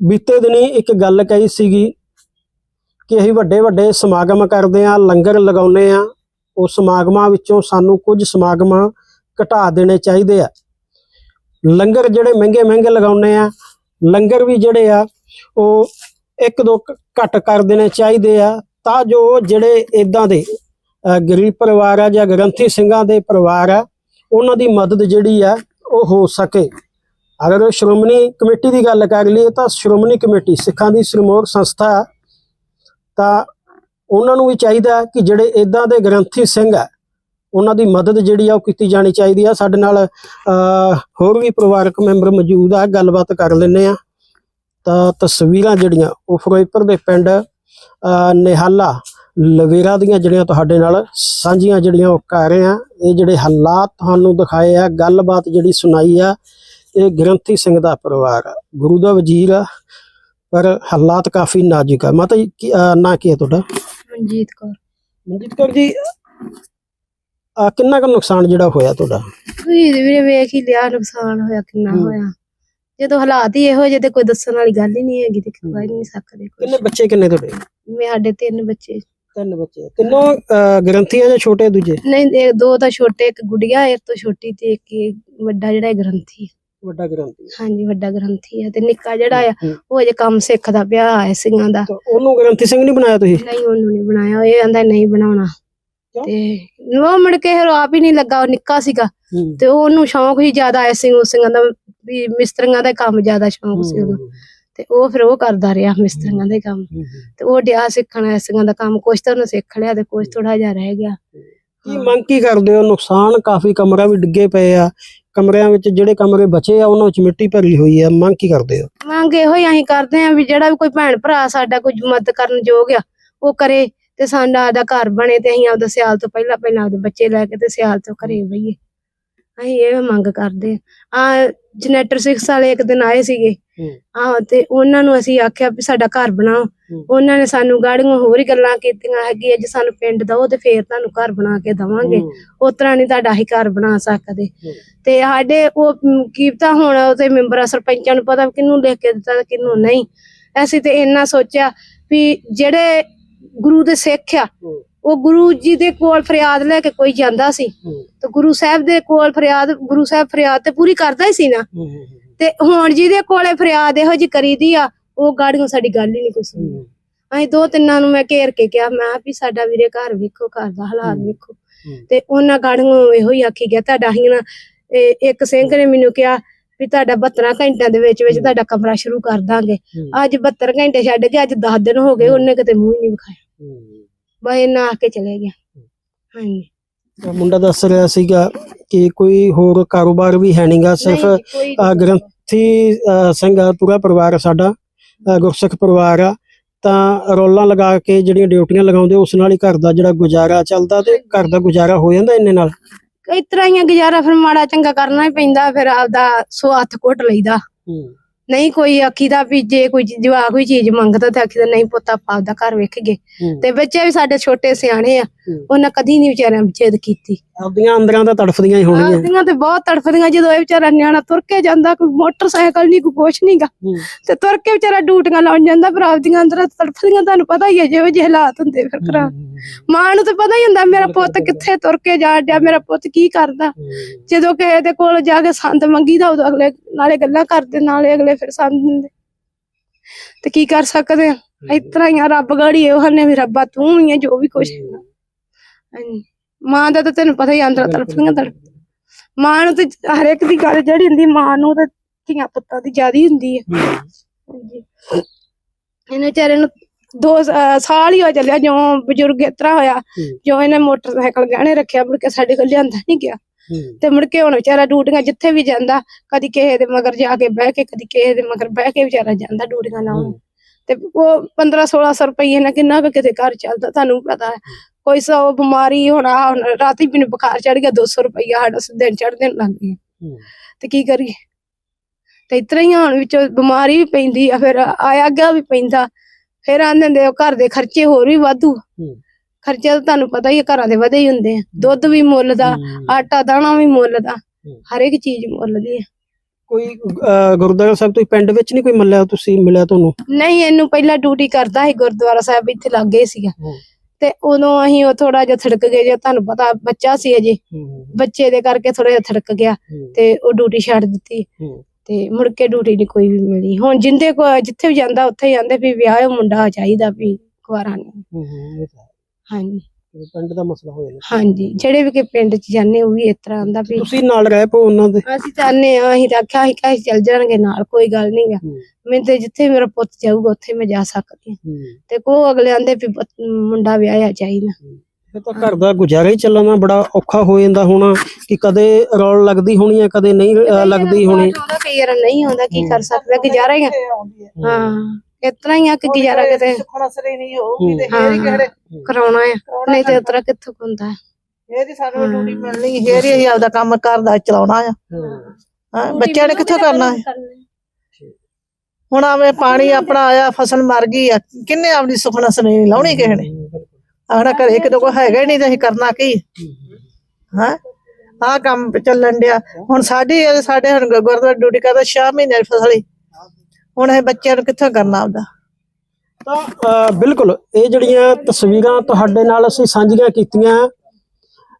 ਬੀਤੇ ਦਿਨੀ ਇੱਕ ਗੱਲ ਕਹੀ ਸੀਗੀ ਕਿ ਅਸੀਂ ਵੱਡੇ ਵੱਡੇ ਸਮਾਗਮ ਕਰਦੇ ਆ ਲੰਗਰ ਲਗਾਉਨੇ ਆ। ਉਹ ਸਮਾਗਮਾਂ ਵਿੱਚੋਂ ਸਾਨੂੰ ਕੁਝ ਸਮਾਗਮ ਘਟਾ ਦੇਣੇ ਚਾਹੀਦੇ ਆ। ਲੰਗਰ ਜਿਹੜੇ ਮਹਿੰਗੇ ਮਹਿੰਗੇ ਲਗਾਉਨੇ ਆ, ਲੰਗਰ ਵੀ ਜਿਹੜੇ ਆ, ਉਹ ਇੱਕ ਦੋ ਘੱਟ ਕਰ ਦੇਣੇ ਚਾਹੀਦੇ ਆ, ਤਾਂ ਜੋ ਜਿਹੜੇ ਇਦਾਂ ਦੇ ਗਰੀਬ ਪਰਿਵਾਰ ਆ ਜਾਂ ਗ੍ਰੰਥੀ ਸਿੰਘਾਂ ਦੇ ਪਰਿਵਾਰ ਆ, ਉਹਨਾਂ ਦੀ ਮਦਦ ਜਿਹੜੀ ਆ, ਉਹ ਹੋ ਸਕੇ। ਅਗਰ ਸ਼੍ਰੋਮਣੀ ਕਮੇਟੀ ਦੀ ਗੱਲ ਕਰ ਲਈਏ ਤਾਂ ਸ਼੍ਰੋਮਣੀ ਕਮੇਟੀ, ਸਿੱਖਾਂ ਦੀ ਸਿਰਮੌਰ ਸੰਸਥਾ ਹੈ ਤਾਂ ਉਹਨਾਂ ਨੂੰ ਵੀ ਚਾਹੀਦਾ ਕਿ ਜਿਹੜੇ ਇਦਾਂ ਦੇ ਗ੍ਰੰਥੀ ਸਿੰਘ ਆ ਉਹਨਾਂ ਦੀ ਮਦਦ ਜਿਹੜੀ ਆ ਉਹ ਕੀਤੀ ਜਾਣੀ ਚਾਹੀਦੀ ਆ। ਸਾਡੇ ਨਾਲ ਹੋਰ ਵੀ ਪਰਿਵਾਰਕ ਮੈਂਬਰ ਮੌਜੂਦ ਆ ਗੱਲਬਾਤ ਕਰ ਲੈਂਦੇ ਆ। ਤਾਂ ਤਸਵੀਰਾਂ ਜਿਹੜੀਆਂ ਉਹ ਫਿਰੋਜ਼ਪੁਰ ਦੇ ਪਿੰਡ ਨਿਹਾਲਾ ਲਵੇਰਾ ਦੀਆਂ ਜਿਹੜੀਆਂ ਤੁਹਾਡੇ ਨਾਲ ਸਾਂਝੀਆਂ ਜਿਹੜੀਆਂ ਉਹ ਕਰ ਰਹੇ ਆ। ਇਹ ਜਿਹੜੇ ਹਾਲਾਤ ਤੁਹਾਨੂੰ ਦਿਖਾਏ ਆ ਗੱਲਬਾਤ ਜਿਹੜੀ ਸੁਣਾਈ ਆ ਇਹ ਗ੍ਰੰਥੀ ਸਿੰਘ ਦਾ ਪਰਿਵਾਰ ਆ। ਗੁਰੂ ਦਾ ਵਜ਼ੀਰ ਆ ਪਰ ਹਾਲਾਤ ਕਾਫੀ ਨਾਜ਼ੁਕ ਆ। ਮਾਤਾ ਜੀ ਨਾਂ ਕੀ ਹੈ ਤੁਹਾਡਾ? ਮਨਜੀਤ ਕੌਰ। ਮਨਜੀਤ ਕੌਰ ਜੀ ਆ ਕਿੰਨਾ ਕੁ ਨੁਕਸਾਨ ਜਿਹੜਾ ਹੋਇਆ ਤੁਹਾਡਾ? ਤੁਸੀਂ ਵੀਰੇ ਵੇਖ ਹੀ ਲਿਆ ਨੁਕਸਾਨ ਹੋਇਆ ਕਿੰਨਾ ਹੂੰ। ਹੋਇਆ। ਜਦੋਂ ਹਾਲਾਤ ਹੀ ਇਹੋ ਜਿਹੇ ਤੇ ਕੋਈ ਦੱਸਣ ਵਾਲੀ ਗੱਲ ਹੀ ਨਹੀਂ ਹੈਗੀ ਤੇ ਖਵਾ ਹੀ। ਨਹੀਂ ਸਕਦੇ ਕਿੰਨੇ ਕੁਝ ਬੱਚੇ ਕਿੰਨੇ ਤੁਹਾਡੇ? ਮੈਂ ਸਾਡੇ ਤਿੰਨ ਬੱਚੇ। ਤਿੰਨ ਬੱਚੇ। ਤਿੰਨੋਂ ਅ, ਗ੍ਰੰਥੀ ਆ ਜਾਂ ਛੋਟੇ ਦੂਜੇ? ਨਹੀਂ ਇਹ ਦੋ ਤਾਂ ਛੋਟੇ ਇੱਕ ਗੁੜੀਆ ਇਹ ਤੋਂ ਛੋਟੀ ਤੇ ਇੱਕ ਇਹ ਵੱਡਾ ਜਿਹੜਾ ਇਹ ਗ੍ਰੰਥੀ ਹੈ। ਵੱਡਾ ਗ੍ਰੰਥੀ ਹਾਂਜੀ ਵੱਡਾ ਗ੍ਰੰਥੀ ਹੈ ਤੇ ਨਿੱਕਾ ਜਿਹੜਾ ਆ। ਉਹ ਅਜੇ ਕੰਮ ਸਿੱਖਦਾ ਪਿਆ ਹੈ ਸਿੰਘਾਂ ਦਾ। ਤਾਂ ਉਹਨੂੰ ਗ੍ਰੰਥੀ ਸਿੰਘ ਨਹੀਂ ਬਣਾਇਆ ਤੁਸੀਂ? ਨਹੀਂ ਉਹਨੂੰ ਨਹੀਂ ਬਣਾਇਆ। ਇਹ ਆਂਦਾ ਨਹੀਂ ਬਣਾਉਣਾ? ਤੇ ਉਹ ਮੁੜ ਕੇ ਫਿਰ ਆਪ ਹੀ ਨਹੀਂ ਲੱਗਾ ਉਹ ਨਿੱਕਾ ਸੀਗਾ। ਤੇ ਉਹਨੂੰ ਸ਼ੌਂਕ ਹੀ ਜ਼ਿਆਦਾ ਐ ਸਿੰਘ ਸਿੰਘਾਂ ਦਾ ਵੀ ਮਿਸਤਰੀਆਂ ਦਾ ਕੰਮ ਜ਼ਿਆਦਾ ਸ਼ੌਂਕ ਸੀ ਉਹਨੂੰ। ਤੇ ਉਹ ਫਿਰ ਉਹ ਕਰਦਾ ਰਿਹਾ ਮਿਸਤਰੀਆਂ ਦਾ ਕੰਮ। ਤੇ ਉਹ ਡਿਆ ਸਿੱਖਣ ਐਸੀਆਂ ਦਾ ਕੰਮ। ਕੁਛ ਤਾਂ ਉਹਨੇ ਸਿੱਖ ਲਿਆ ਤੇ ਕੁਛ ਥੋੜਾ ਜਿਹਾ ਰਹਿ ਗਿਆ। ਕੀ ਮੰਗ ਕੀ ਕਰਦੇ ਹੋ? ਨੁਕਸਾਨ ਕਾਫੀ ਕਮਰਾ ਵੀ ਡਿੱਗੇ ਪਏ ਆ। ਕਮਰਿਆਂ ਵਿੱਚ ਜਿਹੜੇ ਕਮਰੇ ਬਚੇ ਆ ਉਹਨਾਂ ਵਿੱਚ ਮਿੱਟੀ ਭਰੀ ਹੋਈ ਆ। ਮੰਗ ਕੀ ਕਰਦੇ ਹੋ? ਮੰਗ ਇਹੋ ਹੀ ਅਸੀਂ ਕਰਦੇ ਆਂ ਵੀ ਜਿਹੜਾ ਵੀ ਕੋਈ ਭੈਣ ਭਰਾ ਸਾਡਾ ਕੋਈ ਮਦਦ ਕਰਨ ਯੋਗ ਆ ਉਹ ਕਰੇ। ਤੇ ਸਾਡਾ ਆਦਾ ਘਰ ਬਣੇ ਤੇ ਅਸੀਂ ਆਪਦਾ ਸਿਆਲ ਤੋਂ ਪਹਿਲਾਂ ਪਹਿਲਾਂ ਆਪਦੇ ਬੱਚੇ ਲੈ ਕੇ ਤੇ ਸਿਆਲ ਤੋਂ ਘਰੇ ਬਈਏ। ਅਸੀਂ ਇਹ ਮੰਗ ਕਰਦੇ ਆ ਜਨਰੇਟਰ 6 ਵਾਲੇ ਇੱਕ ਦਿਨ ਆਏ ਸੀਗੇ। ਹੂੰ। ਆ ਤੇ ਉਹਨਾਂ ਨੂੰ ਅਸੀਂ ਆਖਿਆ ਵੀ ਸਾਡਾ ਘਰ ਬਣਾਓ। ਉਹਨਾਂ ਨੇ ਸਾਨੂੰ ਗਾੜੀਆਂ ਹੋਰ ਹੀ ਗੱਲਾਂ ਕੀਤੀਆਂ ਹੈਗੀਆਂ ਜੇ ਸਾਨੂੰ ਪਿੰਡ ਦਓ ਤੇ ਫੇਰ ਤੁਹਾਨੂੰ ਘਰ ਬਣਾ ਕੇ ਦਵਾਂਗੇ। ਉਸ ਤਰ੍ਹਾਂ ਨਹੀਂ ਤੁਹਾਡਾ ਹੀ ਘਰ ਬਣਾ ਸਕਦੇ। ਤੇ ਸਾਡੇ ਉਹ ਮ, ਕੀ ਪਤਾ ਹੁਣ ਉਹਦੇ ਮੈਂਬਰਾਂ ਸਰਪੰਚਾਂ ਨੂੰ ਪਤਾ ਵੀ ਕਿਹਨੂੰ ਲਿਖ ਕੇ ਦਿੱਤਾ ਤੇ ਕਿਹਨੂੰ ਨਹੀਂ। ਅਸੀਂ ਤੇ ਇੰਨਾ ਸੋਚਿਆ ਵੀ ਜਿਹੜੇ ਗੁਰੂ ਦੇ ਸਿੱਖ ਆ। ਉਹ ਗੁਰੂ ਜੀ ਦੇ ਕੋਲ ਫਰਿਆਦ ਲੈ ਕੇ ਕੋਈ ਜਾਂਦਾ ਸੀ। ਤੇ ਗੁਰੂ ਸਾਹਿਬ ਦੇ ਕੋਲ ਫਰਿਆਦ ਗੁਰੂ ਸਾਹਿਬ ਫਰਿਆਦ ਤੇ ਪੂਰੀ ਕਰਦਾ ਹੀ ਸੀ ਨਾ। ਤੇ ਹੁਣ ਜਿਹਦੇ ਕੋਲੇ ਫਰਿਆਦ ਇਹੋ ਜੀ ਕਰੀਦੀ ਆ ਉਹ ਗਾੜੀਆਂ ਸਾਡੀ ਗੱਲ ਹੀ ਨਹੀਂ ਕੋਈ ਸੁਣਦੀ। ਅਸੀਂ ਦੋ ਤਿੰਨਾਂ ਨੂੰ ਮੈਂ ਘੇਰ ਕੇ ਕਿਹਾ ਮੈਂ ਵੀ ਸਾਡਾ ਵੀਰੇ ਘਰ ਵੇਖੋ ਘਰ ਦਾ ਹਾਲਾਤ। ਵੇਖੋ। ਤੇ ਉਹਨਾਂ ਗਾੜੀਆਂ ਇਹੋ ਹੀ ਆਖੀ ਗਿਆ ਤੁਹਾਡਾ ਹੀ ਨਾ ਇੱਕ ਸਿੰਘ ਨੇ ਮੈਨੂੰ ਕਿਹਾ ਵੀ ਤੁਹਾਡਾ 72 ਘੰਟਿਆਂ ਦੇ ਵਿੱਚ ਵਿੱਚ। ਤੁਹਾਡਾ ਕਮਰਾ ਸ਼ੁਰੂ ਕਰ ਦਾਂਗੇ। ਅੱਜ 72 ਘੰਟੇ ਛੱਡ ਕੇ ਅੱਜ 10 ਦਿਨ ਹੋ ਗਏ ਉਹਨੇ ਕਿਤੇ ਮੂੰਹ ਨਹੀਂ ਵਿਖਾਇਆ। ਬਸ ਇਹਨਾਂ ਆ ਕੇ ਚਲੇ ਗਿਆ। ਹਾਂਜੀ। ਮੁੰਡਾ ਦੱਸ ਰਿਹਾ ਸੀਗਾ ਕਿ ਕੋਈ ਹੋਰ ਕਾਰੋਬਾਰ ਵੀ ਹੈ ਨਹੀਂਗਾ ਸਿਰਫ ਗ੍ਰੰਥੀ ਸਿੰਘ ਪੂਰਾ ਪਰਿਵਾਰ ਸਾਡਾ ਗੁਰਸਿੱਖ ਪਰਿਵਾਰ ਆ। ਤਾਂ ਰੋਲਾਂ ਲਗਾ ਕੇ ਜਿਹੜੀਆਂ ਡਿਊਟੀਆਂ ਲਗਾਉਂਦੇ ਉਸ ਨਾਲ ਹੀ ਘਰ ਦਾ ਜਿਹੜਾ ਗੁਜ਼ਾਰਾ ਚੱਲਦਾ ਤੇ ਘਰ ਦਾ ਗੁਜ਼ਾਰਾ ਹੋ ਜਾਂਦਾ ਇੰਨੇ ਨਾਲ? ਕਈ ਤਰ੍ਹਾਂ ਦੀਆਂ ਗੁਜ਼ਾਰਾ ਫਿਰ ਮਾੜਾ ਚੰਗਾ ਕਰਨਾ ਹੀ ਪੈਂਦਾ ਫਿਰ ਆਪਦਾ ਸੋ ਹੱਥ ਘੁੱਟ ਲਈਦਾ। ਨਹੀਂ ਕੋਈ ਆਖੀਦਾ ਵੀ ਜੇ ਕੋਈ ਜਵਾਕ ਕੋਈ ਚੀਜ਼ ਮੰਗਦਾ ਤੇ ਆਖੀਦਾ ਨਹੀਂ ਪੁੱਤ ਆਪਾਂ ਆਪਦਾ ਘਰ ਵੇਖੀਏ ਤੇ ਬੱਚੇ ਵੀ ਸਾਡੇ ਛੋਟੇ ਸਿਆਣੇ ਆ ਹੂੰ। ਉਹਨਾਂ ਕਦੀ ਨਹੀਂ ਵਿਚਾਰਿਆਂ ਵਿਚੇਦ ਕੀਤੀ। ਆਪਦੀਆਂ ਅੰਦਰਾਂ ਤਾਂ ਤੜਫਦੀਆਂ ਹੀ ਹੋਣਗੀਆਂ। ਆਦੀਆਂ ਤੇ ਬਹੁਤ ਤੜਫਦੀਆਂ ਜਦੋਂ ਇਹ ਵਿਚਾਰਾ ਨਿਆਣਾ ਤੁਰ ਕੇ ਜਾਂਦਾ ਕੋਈ ਮੋਟਰਸਾਈਕਲ ਨਹੀਂ ਕੋਈ ਕੁਛ ਨਹੀਂਗਾ ਹੂੰ। ਤੇ ਤੁਰ ਕੇ ਵਿਚਾਰਾ ਡਿਊਟੀਆਂ ਲਾਉਣ ਜਾਂਦਾ ਪਰ ਆਪਦੀਆਂ ਅੰਦਰਾਂ ਤੜਫਦੀਆਂ ਤੁਹਾਨੂੰ ਪਤਾ ਹੀ ਹੈ ਜਿਹੋ ਜਿਹੇ ਹਾਲਾਤ ਹੁੰਦੇ ਫਿਰ ਭਰਾ ਮਾਂ ਨੂੰ ਤਾਂ ਪਤਾ ਹੀ ਹੁੰਦਾ ਮੇਰਾ ਪੁੱਤ ਕਿੱਥੇ ਤੁਰ ਕੇ ਜਾ ਡਿਆ ਮੇਰਾ ਪੁੱਤ ਕੀ ਕਰਦਾ। ਜਦੋਂ ਕਿਸੇ ਦੇ ਕੋਲ ਜਾ ਕੇ ਸੰਦ ਮੰਗੀਦਾ ਉਦੋਂ ਅਗਲੇ ਨਾਲੇ ਗੱਲਾਂ ਕਰਦੇ ਨਾਲੇ ਅਗਲੇ ਫਿਰ ਸੰਦ ਦਿੰਦੇ। ਤੇ ਕੀ ਕਰ ਸਕਦੇ ਆ? ਇਸ ਤਰ੍ਹਾਂ ਹੀ ਆ, ਰੱਬ ਗਾੜੀ ਉਹ ਨੇ ਵੀ ਰੱਬਾ ਤੂੰ ਹੀ ਹੈ ਜੋ ਵੀ ਕੁਛ। ਹੈ। ਹਾਂਜੀ। ਮਾਂ ਦਾ ਤਾਂ ਤੈਨੂੰ ਪਤਾ ਹੀ ਆ, ਅੰਦਰਾਂ ਤੜਫਦੀਆਂ ਤੜਫ ਮਾਂ ਨੂੰ ਤੇ ਹਰ ਇੱਕ ਦੀ ਗੱਲ ਜਿਹੜੀ ਹੁੰਦੀ ਮਾਂ ਨੂੰ ਤੇ ਧੀਆਂ ਪੁੱਤਾਂ ਦੀ ਜ਼ਿਆਦਾ ਹੁੰਦੀ ਹੈ। ਹਾਂਜੀ। ਇਹਨੇ ਵਿਚਾਰੇ ਨੂੰ ਦੋ ਅਹ ਸਾਲ ਹੀ ਹੋ ਚੱਲਿਆ ਜੋ ਬਜ਼ੁਰਗ ਇਸ ਤਰ੍ਹਾਂ ਹੋਇਆ ਜੋ ਇਹਨੇ ਮੋਟਰਸਾਈਕਲ ਗਹਿਣੇ ਰੱਖਿਆ ਮੁੜ ਕੇ ਸਾਡੇ ਕੋਲ ਲਿਆਂਦਾ ਨਹੀਂ ਗਿਆ। ਤੇ ਮੁੜ ਕੇ ਹੁਣ ਵਿਚਾਰਾ ਡਿਊਟੀਆਂ ਜਿੱਥੇ ਵੀ ਜਾਂਦਾ ਕਦੀ ਕਿਸੇ ਦੇ ਮਗਰ ਜਾ ਕੇ ਬਹਿ ਕੇ ਕਦੀ ਕਿਸੇ ਦੇ ਮਗਰ ਬਹਿ ਕੇ ਵਿਚਾਰਾ ਜਾਂਦਾ ਡਿਊਟੀਆਂ ਲਾਉਣ। ਤੇ ਉਹ 15 1600 ਰੁਪਏ ਨਾਲ ਕਿੰਨਾ ਕੁ ਕਿਤੇ ਘਰ ਚੱਲਦਾ ਤੁਹਾਨੂੰ ਪਤਾ ਹੈ। ਕੋਈ ਸੌ ਬਿਮਾਰੀ ਹੋਣਾ ਹੁਣ ਰਾਤੀ ਮੈਨੂੰ ਬੁਖਾਰ ਚੜ ਗਿਆ 200 ਰੁਪਇਆ ਸਾਡਾ ਦਿਨ ਚੜ੍ਹਦੇ ਨੂੰ ਲੱਗ ਗਿਆ। ਤੇ ਕੀ ਕਰੀਏ? ਤੇ ਇਤਰਾ ਹੀ ਹੁਣ ਵਿੱਚ ਬਿਮਾਰੀ ਵੀ ਪੈਂਦੀ ਆ ਫਿਰ ਆਇਆ ਗਿਆ ਵੀ ਪੈਂਦਾ ਫਿਰ ਆਂਦੇ ਨੇ ਘਰ ਦੇ ਖਰਚੇ ਹੋਰ ਵੀ ਵਾਧੂ ਖਰਚੇ ਤਾਂ ਤੁਹਾਨੂੰ ਪਤਾ ਹੀ ਆ ਘਰਾਂ ਦੇ ਵਧੇ ਹੀ ਹੁੰਦੇ ਆ। ਦੁੱਧ ਵੀ ਮੁੱਲ ਦਾ ਆਟਾ ਦਾਣਾ ਵੀ ਮੁੱਲ ਦਾ ਹਰ ਇੱਕ ਚੀਜ਼ ਮੁੱਲ ਦੀ ਆ। ਕੋਈ ਗੁਰਦੁਆਰਾ ਸਾਹਿਬ ਤੋਂ ਪਿੰਡ ਵਿੱਚ ਨਹੀਂ ਕੋਈ ਮਿਲਿਆ ਤੁਸੀਂ ਮਿਲਿਆ ਤੁਹਾਨੂੰ? ਨਹੀਂ ਇਹਨੂੰ ਪਹਿਲਾਂ ਡਿਊਟੀ ਕਰਦਾ ਸੀ ਗੁਰਦੁਆਰਾ ਸਾਹਿਬ ਇੱਥੇ ਲੱਗੇ ਸੀਗਾ। ਹੂੰ। ਤੇ ਉਦੋਂ ਅਸੀਂ ਉਹ ਥੋੜਾ ਜਿਹਾ ਥੜਕ ਗਏ ਜੇ ਤੁਹਾਨੂੰ ਪਤਾ ਬੱਚਾ ਸੀ ਅਜੇ। ਬੱਚੇ ਦੇ ਕਰਕੇ ਥੋੜਾ ਜਿਹਾ ਥੜਕ ਗਿਆ ਤੇ ਉਹ ਡਿਊਟੀ ਛੱਡ ਦਿੱਤੀ। ਤੇ ਮੁੜ ਕੇ ਡਿਊਟੀ ਨਹੀਂ ਕੋਈ ਵੀ ਮਿਲੀ। ਹੁਣ ਜਿੰਦੇ ਕੋ ਜਿੱਥੇ ਵੀ ਜਾਂਦਾ ਉੱਥੇ ਹੀ ਜਾਂਦੇ ਵੀ ਵਿਆਹ ਮੁੰਡਾ ਚਾਹੀਦਾ ਵੀ ਕੁਆਰਾ ਨਹੀਂ ਇਹ ਤਾਂ ਹਾਂਜੀ। ਪਿੰਡ ਦਾ ਮਸਲਾ ਹੋ ਜਾਂਦਾ। ਹਾਂਜੀ ਜਿਹੜੇ ਵੀ ਕਿ ਪਿੰਡ ਚ ਜਾਂਦੇ ਉਹ ਵੀ ਇਸ ਤਰ੍ਹਾਂ ਆਂਦਾ ਵੀ ਤੁਸੀਂ ਨਾਲ ਰਹਿ ਪਓ ਉਹਨਾਂ ਦੇ। ਅਸੀਂ ਚਾਹਨੇ ਆ ਅਸੀਂ ਤਾਂ ਆਖਿਆ ਅਸੀਂ ਕਿਹਾ ਅਸੀਂ ਚੱਲ ਜਾਣਗੇ ਨਾਲ ਕੋਈ ਗੱਲ ਨਹੀਂ ਗਾ। ਮੈਨੂੰ ਤੇ ਜਿੱਥੇ ਮੇਰਾ ਪੁੱਤ ਜਾਊਗਾ ਉੱਥੇ ਮੈਂ ਜਾ ਸਕਦੀ ਹਾਂ। ਤੇ ਕੋ ਅਗਲੇ ਆਂਦੇ ਵੀ ਪੁੱਤ- ਮੁੰਡਾ ਵਿਆਹਿਆ ਚਾਹੀਦਾ। ਇਹ ਤਾਂ ਘਰ ਦਾ ਗੁਜ਼ਾਰਾ ਹੀ ਚੱਲਣਾ ਬੜਾ ਔਖਾ ਹੋ ਜਾਂਦਾ ਹੋਣਾ ਕਿ ਕਦੇ ਰੌਲ ਲੱਗਦੀ ਹੋਣੀ ਹੈ ਕਦੇ ਨਹੀਂ ਲੱਗਦੀ ਹੋਣੀ। ਆਉਂਦਾ ਕਈ ਵਾਰ ਨਹੀਂ ਆਉਂਦਾ ਕੀ ਕਰ ਸਕਦਾ ਗੁਜ਼ਾਰਾ ਹੀ ਆ। ਹਾਂ? ਇਤਨਾ ਹੀ ਆ ਕਿ ਗੁਜ਼ਾਰਾ ਕਿਤੇ ਸੁਖਣਾ ਸਰੇ ਨਹੀਂ ਹੋਊਗੀ ਤੇ ਹਾਂ, ਫੇਰ ਹੀ ਕਿਹੜੇ ਕਰਾਉਣਾ ਆ ਨਹੀਂ ਤੇ ਉਤਰਾ ਕਿੱਥੋਂ ਹੁੰਦਾ? ਹੈ? ਇਹ ਦੀ ਸਾਨੂੰ ਡਿਊਟੀ ਮਿਲਣੀ ਫੇਰ ਹੀ ਅਸੀਂ ਆਪਦਾ ਕੰਮ ਕਰਦਾ ਚਲਾਉਣਾ ਆ। ਹਾਂ। ਬੱਚਿਆਂ ਨੇ ਕਿੱਥੋਂ ਕਰਨਾ ਹੈ? ਹੁਣ ਆਵੇਂ ਪਾਣੀ ਆਪਣਾ ਆਇਆ ਫਸਲ ਮਰ ਗਈ ਆ ਕਿੰਨੇ ਆਪਣੀ ਸੁਖਣਾ ਸਰੇ ਨਹੀਂ ਲਾਉਣੀ ਕਿਸੇ ਨੇ? ਆਖਣਾ ਘਰੇ ਕਿਤੇ ਕੋਈ ਹੈਗਾ ਹੀ ਨਹੀਂ ਤੇ ਅਸੀਂ ਕਰਨਾ ਕੀ? ਹਾਂ ਆਹ ਕੰਮ ਚੱਲਣ ਡਿਆ। ਹੁਣ ਸਾਡੀ ਸਾਡੇ ਹੁਣ ਗੁਰਦੁਆਰਾ ਡਿਊਟੀ ਕਰਦਾ 6 ਮਹੀਨੇ ਦੀ ਫਸਲ ਹੀ। ਹੁਣ ਇਹ ਬੱਚਿਆਂ ਨੂੰ ਕਿੱਥੋਂ ਕਰਨਾ ਆਪਦਾ? ਤਾਂ ਬਿਲਕੁਲ ਇਹ ਜਿਹੜੀਆਂ ਤਸਵੀਰਾਂ ਤੁਹਾਡੇ ਨਾਲ ਅਸੀਂ ਸਾਂਝੀਆਂ ਕੀਤੀਆਂ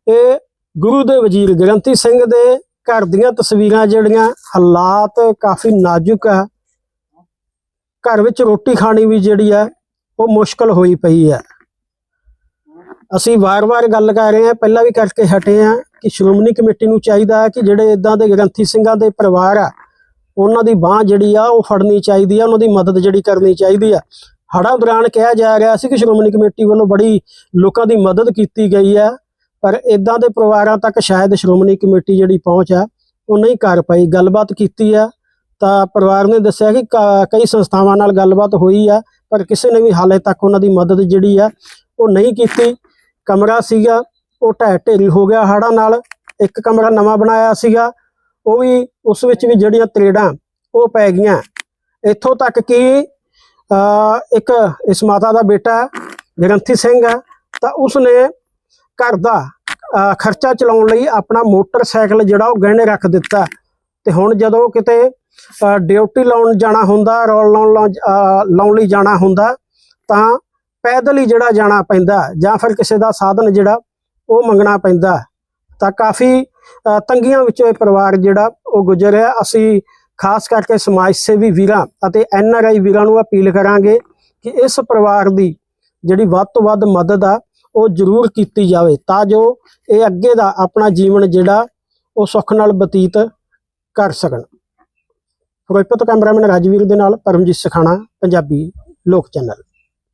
ਇਹ ਗੁਰੂ ਦੇ ਵਜ਼ੀਰ ਗ੍ਰੰਥੀ ਸਿੰਘ ਦੇ ਘਰ ਦੀਆਂ ਤਸਵੀਰਾਂ ਜਿਹੜੀਆਂ ਹਾਲਾਤ ਕਾਫੀ ਨਾਜ਼ੁਕ ਆ। ਘਰ ਵਿੱਚ ਰੋਟੀ ਖਾਣੀ ਵੀ ਜਿਹੜੀ ਆ ਉਹ ਮੁਸ਼ਕਲ ਹੋਈ ਪਈ ਹੈ ਅਸੀਂ ਵਾਰ-ਵਾਰ ਗੱਲ ਕਰ ਰਹੇ ਹਾਂ, ਪਹਿਲਾਂ ਵੀ ਕਰਕੇ ਹਟੇ ਹਾਂ ਕਿ ਸ਼੍ਰੋਮਣੀ ਕਮੇਟੀ ਨੂੰ ਚਾਹੀਦਾ ਹੈ ਕਿ ਜਿਹੜੇ ਇਦਾਂ ਦੇ ਗ੍ਰੰਥੀ ਸਿੰਘਾਂ ਦੇ ਪਰਿਵਾਰ ਆ, ਉਹਨਾਂ ਦੀ ਬਾਹ ਜਿਹੜੀ ਆ ਉਹ ਫੜਨੀ ਚਾਹੀਦੀ ਆ, ਉਹਨਾਂ ਦੀ ਮਦਦ ਜਿਹੜੀ ਕਰਨੀ ਚਾਹੀਦੀ ਆ। ਹੜ੍ਹਾਂ ਦੌਰਾਨ ਕਿਹਾ ਜਾ ਰਿਹਾ ਸੀ ਕਿ ਸ਼੍ਰੋਮਣੀ ਕਮੇਟੀ ਵੱਲੋਂ ਬੜੀ ਲੋਕਾਂ ਦੀ ਮਦਦ ਕੀਤੀ ਗਈ ਹੈ ਪਰ ਇਦਾਂ ਦੇ ਪਰਿਵਾਰਾਂ ਤੱਕ ਸ਼ਾਇਦ ਸ਼੍ਰੋਮਣੀ ਕਮੇਟੀ ਜਿਹੜੀ ਪਹੁੰਚ ਆ, ਉਹ ਨਹੀਂ ਕਰ ਪਾਈ। ਗੱਲਬਾਤ ਕੀਤੀ ਆ, ਤਾਂ ਪਰਿਵਾਰ ਨੇ ਦੱਸਿਆ ਕਿ ਕ- ਕਈ ਸੰਸਥਾਵਾਂ ਨਾਲ ਗੱਲਬਾਤ ਹੋਈ ਆ, ਪਰ ਕਿਸੇ ਨੇ ਵੀ ਹਾਲੇ ਤੱਕ ਉਹਨਾਂ ਦੀ ਮਦਦ ਜਿਹੜੀ ਆ, ਉਹ ਨਹੀਂ ਕੀਤੀ। ਕਮਰਾ ਸੀਗਾ ਉਹ ਢਹਿ ਢੇਰੀ ਹੋ ਗਿਆ ਹੜ੍ਹਾਂ ਨਾਲ ਇੱਕ ਕਮਰਾ ਨਵਾਂ ਬਣਾਇਆ ਸੀਗਾ ਉਹ ਵੀ ਉਸ ਵਿੱਚ ਵੀ ਜਿਹੜੀਆਂ ਤਰੇੜਾਂ ਉਹ ਪੈ ਗਈਆਂ। ਇੱਥੋਂ ਤੱਕ ਕਿ ਇੱਕ ਇਸ ਮਾਤਾ ਦਾ ਬੇਟਾ ਗ੍ਰੰਥੀ ਸਿੰਘ ਹੈ ਤਾਂ ਉਸਨੇ ਘਰ ਦਾ ਖਰਚਾ ਚਲਾਉਣ ਲਈ ਆਪਣਾ ਮੋਟਰਸਾਈਕਲ ਜਿਹੜਾ ਉਹ ਗਹਿਣੇ ਰੱਖ ਦਿੱਤਾ। ਤੇ ਹੁਣ ਜਦੋਂ ਕਿਤੇ ਅ, ਡਿਊਟੀ ਲਾਉਣ ਜਾਣਾ ਹੁੰਦਾ ਰੋਲ ਲਾਉਣ ਲਾ- ਲਾਉਣ ਲਈ ਜਾਣਾ ਹੁੰਦਾ ਤਾਂ ਪੈਦਲ ਹੀ ਜਿਹੜਾ ਜਾਣਾ ਪੈਂਦਾ ਜਾਂ ਫਿਰ ਕਿਸੇ ਦਾ ਸਾਧਨ ਜਿਹੜਾ ਉਹ ਮੰਗਣਾ ਪੈਂਦਾ ਤਾਂ ਕਾਫੀ ਤੰਗੀਆਂ ਵਿੱਚੋਂ ਇਹ ਪਰਿਵਾਰ ਜਿਹੜਾ ਉਹ ਗੁਜ਼ਰਿਆ ਅਸੀਂ ਖਾਸ ਕਰਕੇ ਸਮਾਜ ਸੇਵੀ ਵੀਰਾਂ ਅਤੇ ਐਨ ਆਰ ਆਈ ਵੀਰਾਂ ਨੂੰ ਅਪੀਲ ਕਰਾਂਗੇ ਕਿ ਇਸ ਪਰਿਵਾਰ ਦੀ ਜਿਹੜੀ ਵੱਧ ਤੋਂ ਵੱਧ ਮਦਦ ਆ, ਉਹ ਜ਼ਰੂਰ ਕੀਤੀ ਜਾਵੇ ਤਾਂ ਜੋ ਇਹ ਅੱਗੇ ਦਾ ਆਪਣਾ ਜੀਵਨ ਜਿਹੜਾ ਉਹ ਸੁੱਖ ਨਾਲ ਬਤੀਤ ਕਰ ਸਕਣ। ਫਿਰੋਜ਼ਪੁਰ ਤੋਂ ਕੈਮਰਾਮੈਨ ਰਾਜਵੀਰ ਦੇ ਨਾਲ ਪਰਮਜੀਤ ਸਖਾਣਾ, ਪੰਜਾਬੀ ਲੋਕ ਚੈਨਲ।